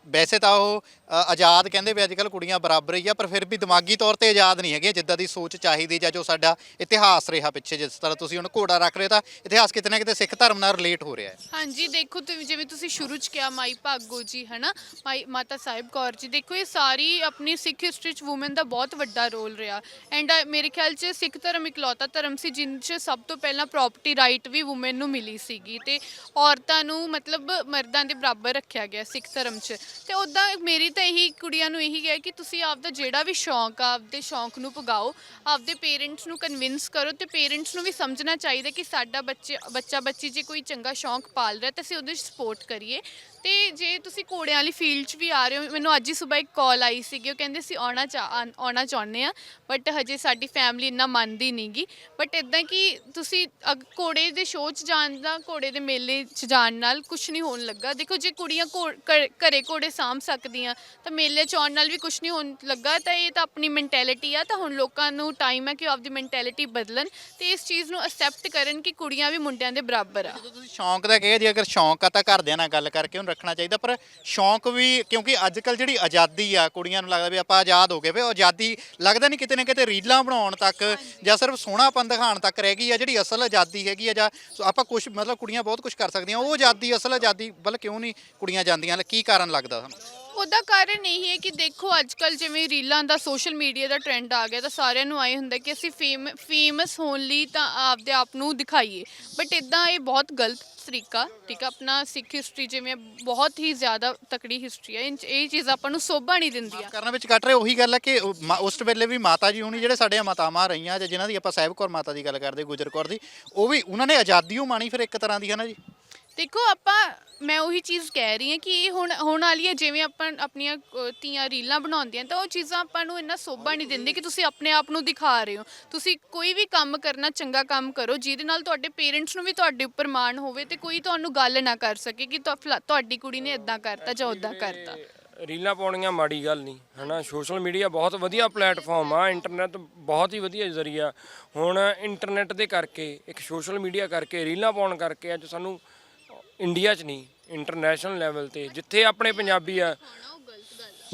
ਵੈਸੇ ਤਾਂ ਉਹ ਅ, ਆਜ਼ਾਦ ਕਹਿੰਦੇ ਵੀ ਅੱਜ ਕੱਲ ਕੁੜੀਆਂ ਬਰਾਬਰ ਹੀ ਆ ਪਰ ਫਿਰ ਵੀ ਦਿਮਾਗੀ ਤੌਰ ਤੇ ਆਜ਼ਾਦ ਨਹੀਂ ਹੈਗੀਆਂ ਜਿੱਦਾਂ ਦੀ ਸੋਚ ਚਾਹੀਦੀ ਜਾਂ ਜੋ ਸਾਡਾ ਇਤਿਹਾਸ ਰਿਹਾ ਪਿੱਛੇ ਜਿਸ ਤਰ੍ਹਾਂ ਤੁਸੀਂ ਹੁਣ ਘੋੜਾ ਰੱਖ ਰਹੇ ਹੋ ਤਾਂ ਇਤਿਹਾਸ ਕਿਤੇ ਨਾ ਕਿਤੇ ਸਿੱਖ ਧਰਮ ਨਾਲ ਰਿਲੇਟ ਹੋ ਰਿਹਾ ਹੈ। ਹਾਂਜੀ ਦੇਖੋ ਤੁਸੀਂ ਜਿਵੇਂ ਤੁਸੀਂ ਸ਼ੁਰੂ ਚ ਕਿਹਾ ਮਾਈ ਭਾਗੋ ਜੀ ਹਨਾ? ਮਾਈ ਮਾਤਾ ਸਾਹਿਬ ਕੌਰ ਜੀ ਦੇਖੋ ਇਹ ਸਾਰੀ ਆਪਣੀ ਸਿੱਖ ਹਿਸਟਰੀ ਚ ਔਮਨ ਦਾ ਬਹੁਤ ਵੱਡਾ ਰੋਲ ਰਿਹਾ। ਐਂਡ ਮੇਰੇ ਖਿਆਲ ਚ ਸਿੱਖ ਧਰਮ ਇਕਲੌਤਾ ਧਰਮ ਸੀ ਜਿਨ ਚ ਸਭ ਤੋਂ ਪਹਿਲਾਂ ਪ੍ਰਾਪਰਟੀ ਰਾਈਟ ਵੀ ਔਮਨ ਨੂੰ ਮਿਲੀ ਸੀਗੀ। ਤੇ ਔਰਤਾਂ ਨੂੰ ਮਤਲਬ ਮਰਦਾਂ ਦੇ ਬਰਾਬਰ ਰੱਖਿਆ ਗਿਆ ਸਿੱਖ ਧਰਮ ਚ। ਤੇ ਉਦਾਂ ਮੇਰੀ ਤਾਂ ਇਹੀ, ਕੁੜੀਆਂ ਨੂੰ ਇਹੀ ਹੈ ਕਿ ਤੁਸੀਂ ਆਪਦਾ ਜਿਹੜਾ ਵੀ ਸ਼ੌਂਕ ਆ, ਆਪਦੇ ਸ਼ੌਂਕ ਨੂੰ ਪੁਗਾਓ ਆਪਦੇ ਪੇਰੈਂਟਸ ਨੂੰ ਕਨਵਿੰਸ ਕਰੋ ਤੇ ਪੇਰੈਂਟਸ ਨੂੰ ਵੀ ਸਮਝਣਾ ਚਾਹੀਦਾ ਕਿ ਸਾਡਾ ਬੱਚੇ ਬੱਚਾ ਬੱਚੀ ਜੇ ਕੋਈ ਚੰਗਾ ਸ਼ੌਂਕ ਪਾਲ ਰਿਹਾ ਤਾਂ ਅਸੀਂ ਉਹਦੇ 'ਚ ਸਪੋਰਟ ਕਰੀਏ। ਤੇ ਜੇ ਤੁਸੀਂ ਘੋੜਿਆਂ ਵਾਲੀ ਫੀਲਡ 'ਚ ਵੀ ਆ ਰਹੇ ਹੋ, ਮੈਨੂੰ ਅੱਜ ਹੀ ਸਵੇਰ ਇੱਕ ਕਾਲ ਆਈ ਸੀਗੀ, ਉਹ ਕਹਿੰਦੇ ਸੀ ਆਉਣਾ ਚਾ ਆਉਣ- ਆਉਣਾ ਚਾਹੁੰਦੇ ਆ ਬਟ ਹਜੇ ਸਾਡੀ ਫੈਮਿਲੀ ਇੰਨਾ ਮੰਨਦੀ ਨਹੀਂਗੀ ਬਟ ਇਦਾਂ ਕਿ ਤੁਸੀਂ ਅਗ- ਘੋੜੇ ਦੇ ਸ਼ੋਅ 'ਚ ਜਾਣ ਦਾ, ਘੋੜੇ ਦੇ ਮੇਲੇ 'ਚ ਜਾਣ ਨਾਲ ਕੁਝ ਨਹੀਂ ਹੋਣ ਲੱਗਾ। ਦੇਖੋ, ਜੇ ਕੁੜੀਆਂ ਘੋ- ਘ- ਘਰੇ ਘੋੜੇ ਸਾਂਭ ਸਕਦੀਆਂ, ਤਾਂ ਮੇਲੇ 'ਚ ਆਉਣ ਨਾਲ ਵੀ ਕੁਝ ਨਹੀਂ ਹੋਣ ਲੱਗਾ, ਤਾਂ ਇਹ ਤਾਂ ਆਪਣੀ ਮੈਂਟੈਲਿਟੀ ਆ, ਤਾਂ ਹੁਣ ਲੋਕਾਂ ਨੂੰ ਟਾਈਮ ਹੈ ਕਿ ਉਹ ਆਪਦੀ ਮੈਂਟੈਲਿਟੀ ਬਦਲਣ ਤੇ ਇਸ ਚੀਜ਼ ਨੂੰ ਅਕਸੈਪਟ ਕਰਨ ਕਿ ਕੁੜੀਆਂ ਵੀ ਮੁੰਡਿਆਂ ਦੇ ਬਰਾਬਰ ਆ। ਜਦੋਂ ਤੁਸੀਂ ਸ਼ੌਂਕ ਦਾ ਕਹੇ ਜੀ ਅਗਰ ਸ਼ੌਂਕ ਆ ਤਾਂ ਘਰਦਿਆਂ ਨਾਲ ਗੱਲ ਕਰਕੇ ਉਹਨੂੰ ਰੱਖਣਾ ਚਾਹੀਦਾ ਪਰ ਸ਼ੌਂਕ ਵੀ ਕਿਉਂਕਿ ਅੱਜ ਕੱਲ ਜਿਹੜੀ ਆਜ਼ਾਦੀ ਆ ਕੁੜੀਆਂ ਨੂੰ ਲੱਗਦਾ ਵੀ ਆਪਾਂ ਆਜ਼ਾਦ ਹੋ ਗਏ ਵੀ ਉਹ ਆਜ਼ਾਦੀ ਲੱਗਦਾ ਨਹੀਂ ਕਿਤੇ ਨਾ ਕਿਤੇ ਰੀਲਾਂ ਬਣਾਉਣ ਤੱਕ ਜਾਂ ਸਿਰਫ ਸੋਹਣਾਪਨ ਦਿਖਾਉਣ ਤੱਕ ਰਹਿ ਗਈ ਆ ਜਿਹੜੀ ਅਸਲ ਆਜ਼ਾਦੀ ਹੈਗੀ ਆ ਜਾਂ ਆਪਾਂ ਕੁਝ ਮਤਲਬ ਕੁੜੀਆਂ ਬਹੁਤ ਕੁਝ ਕਰ ਸਕਦੀਆਂ ਉਹ ਆਜ਼ਾਦੀ ਅਸਲ ਆਜ਼ਾਦੀ ਵੱਲ ਕਿਉਂ ਨਹੀਂ ਕੁੜੀਆਂ ਜਾਂਦੀਆਂ ਕੀ ਕਾਰਨ ਲੱਗਦਾ ਤੁਹਾਨੂੰ? ਉਹਦਾ ਕਾਰਨ ਇਹ ਹੈ ਕਿ ਦੇਖੋ ਅੱਜ ਕੱਲ ਜਿਵੇਂ ਰੀਲਾਂ ਦਾ ਸੋਸ਼ਲ ਮੀਡੀਆ ਦਾ ਟ੍ਰੈਂਡ ਆ ਗਿਆ ਤਾਂ ਸਾਰਿਆਂ ਨੂੰ ਆਏ ਹੁੰਦਾ ਕਿ ਅਸੀਂ ਫੇਮ ਫੇਮਸ ਹੋਣ ਲਈ ਤਾਂ ਆਪਦੇ ਆਪ ਨੂੰ ਦਿਖਾਈਏ। ਬਟ ਇਦਾਂ ਇਹ ਬਹੁਤ ਗਲਤ ਤਰੀਕਾ, ਠੀਕ ਆ? ਆਪਣਾ ਸਿੱਖ ਹਿਸਟਰੀ ਜਿਵੇਂ ਬਹੁਤ ਹੀ ਜ਼ਿਆਦਾ ਤਕੜੀ ਹਿਸਟਰੀ ਹੈ ਇਹ ਇਹ ਚੀਜ਼ ਆਪਾਂ ਨੂੰ ਸੋਭਾ ਨਹੀਂ ਦਿੰਦੀਆਂ ਕਰਨ, ਵਿੱਚ ਕੱਟ ਰਹੇ, ਉਹੀ ਗੱਲ ਹੈ ਕਿ ਉਹ ਮਾ- ਉਸ ਵੇਲੇ ਵੀ ਮਾਤਾ ਜੀ ਹੁਣੀ ਜਿਹੜੇ ਸਾਡੇ ਮਾਤਾਵਾਂ ਰਹੀਆਂ ਜਾਂ ਜਿਨ੍ਹਾਂ ਦੀ ਆਪਾਂ ਸਾਹਿਬ ਕੌਰ ਮਾਤਾ ਦੀ ਗੱਲ ਕਰਦੇ, ਗੁਜਰ ਕੌਰ ਦੀ, ਉਹ ਵੀ ਉਹਨਾਂ ਨੇ ਆਜ਼ਾਦੀ ਉਹ ਮਾਣੀ ਫਿਰ ਇੱਕ ਤਰ੍ਹਾਂ ਦੀ ਹੈ ਨਾ ਜੀ? ਦੇਖੋ ਆਪਾਂ ਮੈਂ ਉਹੀ ਚੀਜ਼ ਕਹਿ ਰਹੀ ਹਾਂ ਕਿ ਇਹ ਹੁਣ ਹੁਣ ਵਾਲੀ ਹੈ ਜਿਵੇਂ ਆਪਾਂ ਆਪਣੀਆਂ ਅ, ਧੀਆਂ ਰੀਲਾਂ ਬਣਾਉਂਦੀਆਂ ਤਾਂ ਉਹ ਚੀਜ਼ਾਂ ਆਪਾਂ ਨੂੰ ਇੰਨਾ ਸੋਭਾ ਨਹੀਂ ਦਿੰਦੇ ਕਿ ਤੁਸੀਂ ਆਪਣੇ ਆਪ ਨੂੰ ਦਿਖਾ ਰਹੇ ਹੋ। ਤੁਸੀਂ ਕੋਈ ਵੀ ਕੰਮ ਕਰਨਾ ਚੰਗਾ ਕੰਮ ਕਰੋ ਜਿਹਦੇ ਨਾਲ ਤੁਹਾਡੇ ਪੇਰੈਂਟਸ ਨੂੰ ਵੀ ਤੁਹਾਡੇ ਉੱਪਰ ਮਾਣ ਹੋਵੇ ਤੇ ਕੋਈ ਤੁਹਾਨੂੰ ਗੱਲ ਨਾ ਕਰ ਸਕੇ ਕਿ ਤੁਹਾ- ਫਲਾ- ਤੁਹਾਡੀ ਕੁੜੀ ਨੇ ਇਦਾਂ ਕਰਤਾ ਜਾਂ ਉਦਾਂ ਕਰਤਾ। ਰੀਲਾਂ ਪਾਉਣੀਆਂ ਮਾੜੀ ਗੱਲ ਨਹੀਂ ਹਨਾ? ਸੋਸ਼ਲ ਮੀਡੀਆ ਬਹੁਤ ਵਧੀਆ ਪਲੇਟਫਾਰਮ ਆ ਇੰਟਰਨੈਟ ਬਹੁਤ ਹੀ ਵਧੀਆ ਜ਼ਰੀਆ। ਹੁਣ ਇੰਟਰਨੈਟ ਦੇ ਕਰਕੇ ਇੱਕ ਸੋਸ਼ਲ ਮੀਡੀਆ ਕਰਕੇ ਰੀਲਾਂ ਪਾਉਣ ਕਰਕੇ ਅੱਜ ਸਾਨੂੰ ਇੰਡੀਆ 'ਚ ਨਹੀਂ ਇੰਟਰਨੈਸ਼ਨਲ ਲੈਵਲ ਤੇ, ਜਿੱਥੇ ਆਪਣੇ ਪੰਜਾਬੀ ਆ,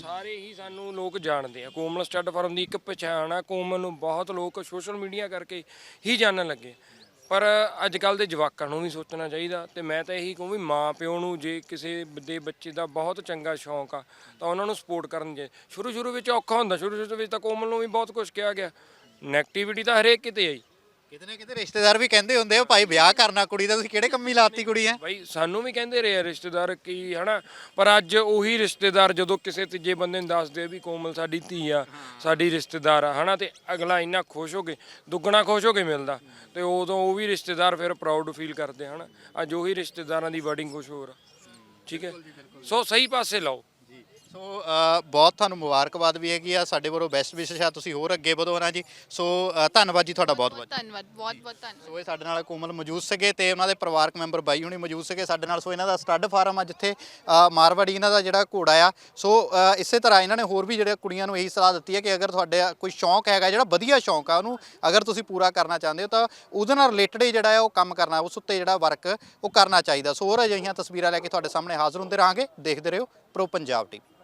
ਸਾਰੇ ਹੀ ਸਾਨੂੰ ਲੋਕ ਜਾਣਦੇ ਆ। ਕੋਮਲ ਸਟੱਡ ਫਾਰਮ ਦੀ ਇੱਕ ਪਛਾਣ ਆ, ਕੋਮਲ ਨੂੰ ਬਹੁਤ ਲੋਕ ਸੋਸ਼ਲ ਮੀਡੀਆ ਕਰਕੇ ਹੀ ਜਾਣਨ ਲੱਗੇ। ਪਰ ਅੱਜ ਕੱਲ ਦੇ ਜਵਾਕਾਂ ਨੂੰ ਵੀ ਸੋਚਣਾ ਚਾਹੀਦਾ ਤੇ ਮੈਂ ਤਾਂ ਇਹੀ ਕਹੂੰ ਵੀ ਮਾਂ ਪਿਓ ਨੂੰ ਜੇ ਕਿਸੇ ਦੇ ਬੱਚੇ ਦਾ ਬਹੁਤ ਚੰਗਾ ਸ਼ੌਂਕ ਆ, ਤਾਂ ਉਹਨਾਂ ਨੂੰ ਸਪੋਰਟ ਕਰਨ ਜੇ। ਸ਼ੁਰੂ ਸ਼ੁਰੂ ਵਿੱਚ ਔਖਾ ਹੁੰਦਾ ਸ਼ੁਰੂ ਸ਼ੁਰੂ ਵਿੱਚ ਤਾਂ ਕੋਮਲ ਨੂੰ ਵੀ ਬਹੁਤ ਕੁਝ ਕਿਹਾ ਗਿਆ। ਨੈਗੇਟਿਵਿਟੀ ਤਾਂ ਹਰੇਕ ਕਿਤੇ ਆਈ ਕਿਤੇ ਨਾ ਕਿਤੇ ਰਿਸ਼ਤੇਦਾਰ ਵੀ ਕਹਿੰਦੇ ਹੁੰਦੇ ਆ ਭਾਈ ਵਿਆਹ ਕਰਨਾ ਕੁੜੀ ਦਾ ਤੁਸੀਂ ਕਿਹੜੇ ਕੰਮੀ ਲਾਤੀ ਕੁੜੀ ਐ? ਬਾਈ ਸਾਨੂੰ ਵੀ ਕਹਿੰਦੇ ਰਹੇ ਆ ਰਿਸ਼ਤੇਦਾਰ ਕੀ ਹਨਾ ਪਰ ਅੱਜ ਉਹੀ ਰਿਸ਼ਤੇਦਾਰ ਜਦੋਂ ਕਿਸੇ ਤੀਜੇ ਬੰਦੇ ਨੂੰ ਦੱਸਦੇ ਆ ਵੀ ਕੋਮਲ ਸਾਡੀ ਧੀ ਆ ਸਾਡੀ ਰਿਸ਼ਤੇਦਾਰ ਆ ਹਨਾ ਤੇ ਅਗਲਾ ਇੰਨਾ ਖੁਸ਼ ਹੋ ਕੇ ਦੁੱਗਣਾ ਖੁਸ਼ ਹੋ ਕੇ ਮਿਲਦਾ ਤੇ ਉਦੋਂ ਉਹ ਵੀ ਰਿਸ਼ਤੇਦਾਰ ਫਿਰ ਪ੍ਰਾਊਡ ਫੀਲ ਕਰਦੇ ਹਨ। ਅੱਜ ਉਹੀ ਰਿਸ਼ਤੇਦਾਰਾਂ ਦੀ ਵਰਡਿੰਗ ਕੁਝ ਹੋਰ ਆ। ਠੀਕ ਹੈ ਸੋ ਸਹੀ ਪਾਸੇ ਲਾਓ। ਸੋ ਅ, ਬਹੁਤ ਤੁਹਾਨੂੰ ਮੁਬਾਰਕਬਾਦ ਵੀ ਹੈਗੀ ਆ। ਸਾਡੇ ਵੱਲੋਂ ਬੈਸਟ ਵਿਸ਼ੇਸ਼ ਆ। ਤੁਸੀਂ ਹੋਰ ਅੱਗੇ ਵਧੋ ਨਾ ਜੀ। ਸੋ ਅ, ਧੰਨਵਾਦ ਜੀ ਤੁਹਾਡਾ ਬਹੁਤ ਬਹੁਤ। ਧੰਨਵਾਦ ਬਹੁਤ ਬਹੁਤ ਧੰਨਵਾਦ। ਸੋ ਇਹ ਸਾਡੇ ਨਾਲ ਕੋਮਲ ਮੌਜੂਦ ਸੀਗੇ ਤੇ ਉਹਨਾਂ ਦੇ ਪਰਿਵਾਰਕ ਮੈਂਬਰ ਬਾਈ ਹੁਣੀ ਮੌਜੂਦ ਸੀਗੇ ਸਾਡੇ ਨਾਲ। ਸੋ ਇਹਨਾਂ ਦਾ ਸਟੱਡ ਫਾਰਮ ਆ ਜਿੱਥੇ ਅ, ਮਾਰਵਾੜੀ ਇਹਨਾਂ ਦਾ ਜਿਹੜਾ ਘੋੜਾ ਆ। ਸੋ ਅ, ਇਸੇ ਤਰ੍ਹਾਂ ਇਹਨਾਂ ਨੇ ਹੋਰ ਵੀ ਜਿਹੜੇ ਕੁੜੀਆਂ ਨੂੰ ਇਹੀ ਸਲਾਹ ਦਿੱਤੀ ਹੈ ਕਿ ਅਗਰ ਤੁਹਾਡੇ ਕੋਈ ਸ਼ੌਂਕ ਹੈਗਾ ਜਿਹੜਾ ਵਧੀਆ ਸ਼ੌਂਕ ਆ ਉਹਨੂੰ ਅਗਰ ਤੁਸੀਂ ਪੂਰਾ ਕਰਨਾ ਚਾਹੁੰਦੇ ਹੋ ਤਾਂ ਉਹਦੇ ਨਾਲ ਰਿਲੇਟਡ ਹੀ ਜਿਹੜਾ ਹੈ ਉਹ ਕੰਮ ਕਰਨਾ ਉਸ ਉੱਤੇ ਜਿਹੜਾ ਵਰਕ ਉਹ ਕਰਨਾ ਚਾਹੀਦਾ। ਸੋ ਹੋਰ ਅਜਿਹੀਆਂ ਤਸਵੀਰਾਂ ਲੈ ਕੇ ਤੁਹਾਡੇ ਸਾਹਮਣੇ ਹਾਜ਼ਰ ਹੁੰਦੇ ਰਹਾਂਗੇ। ਦੇਖਦੇ ਰਹੋ ਪ੍ਰੋ ਪੰਜਾਬ ਟੀਵੀ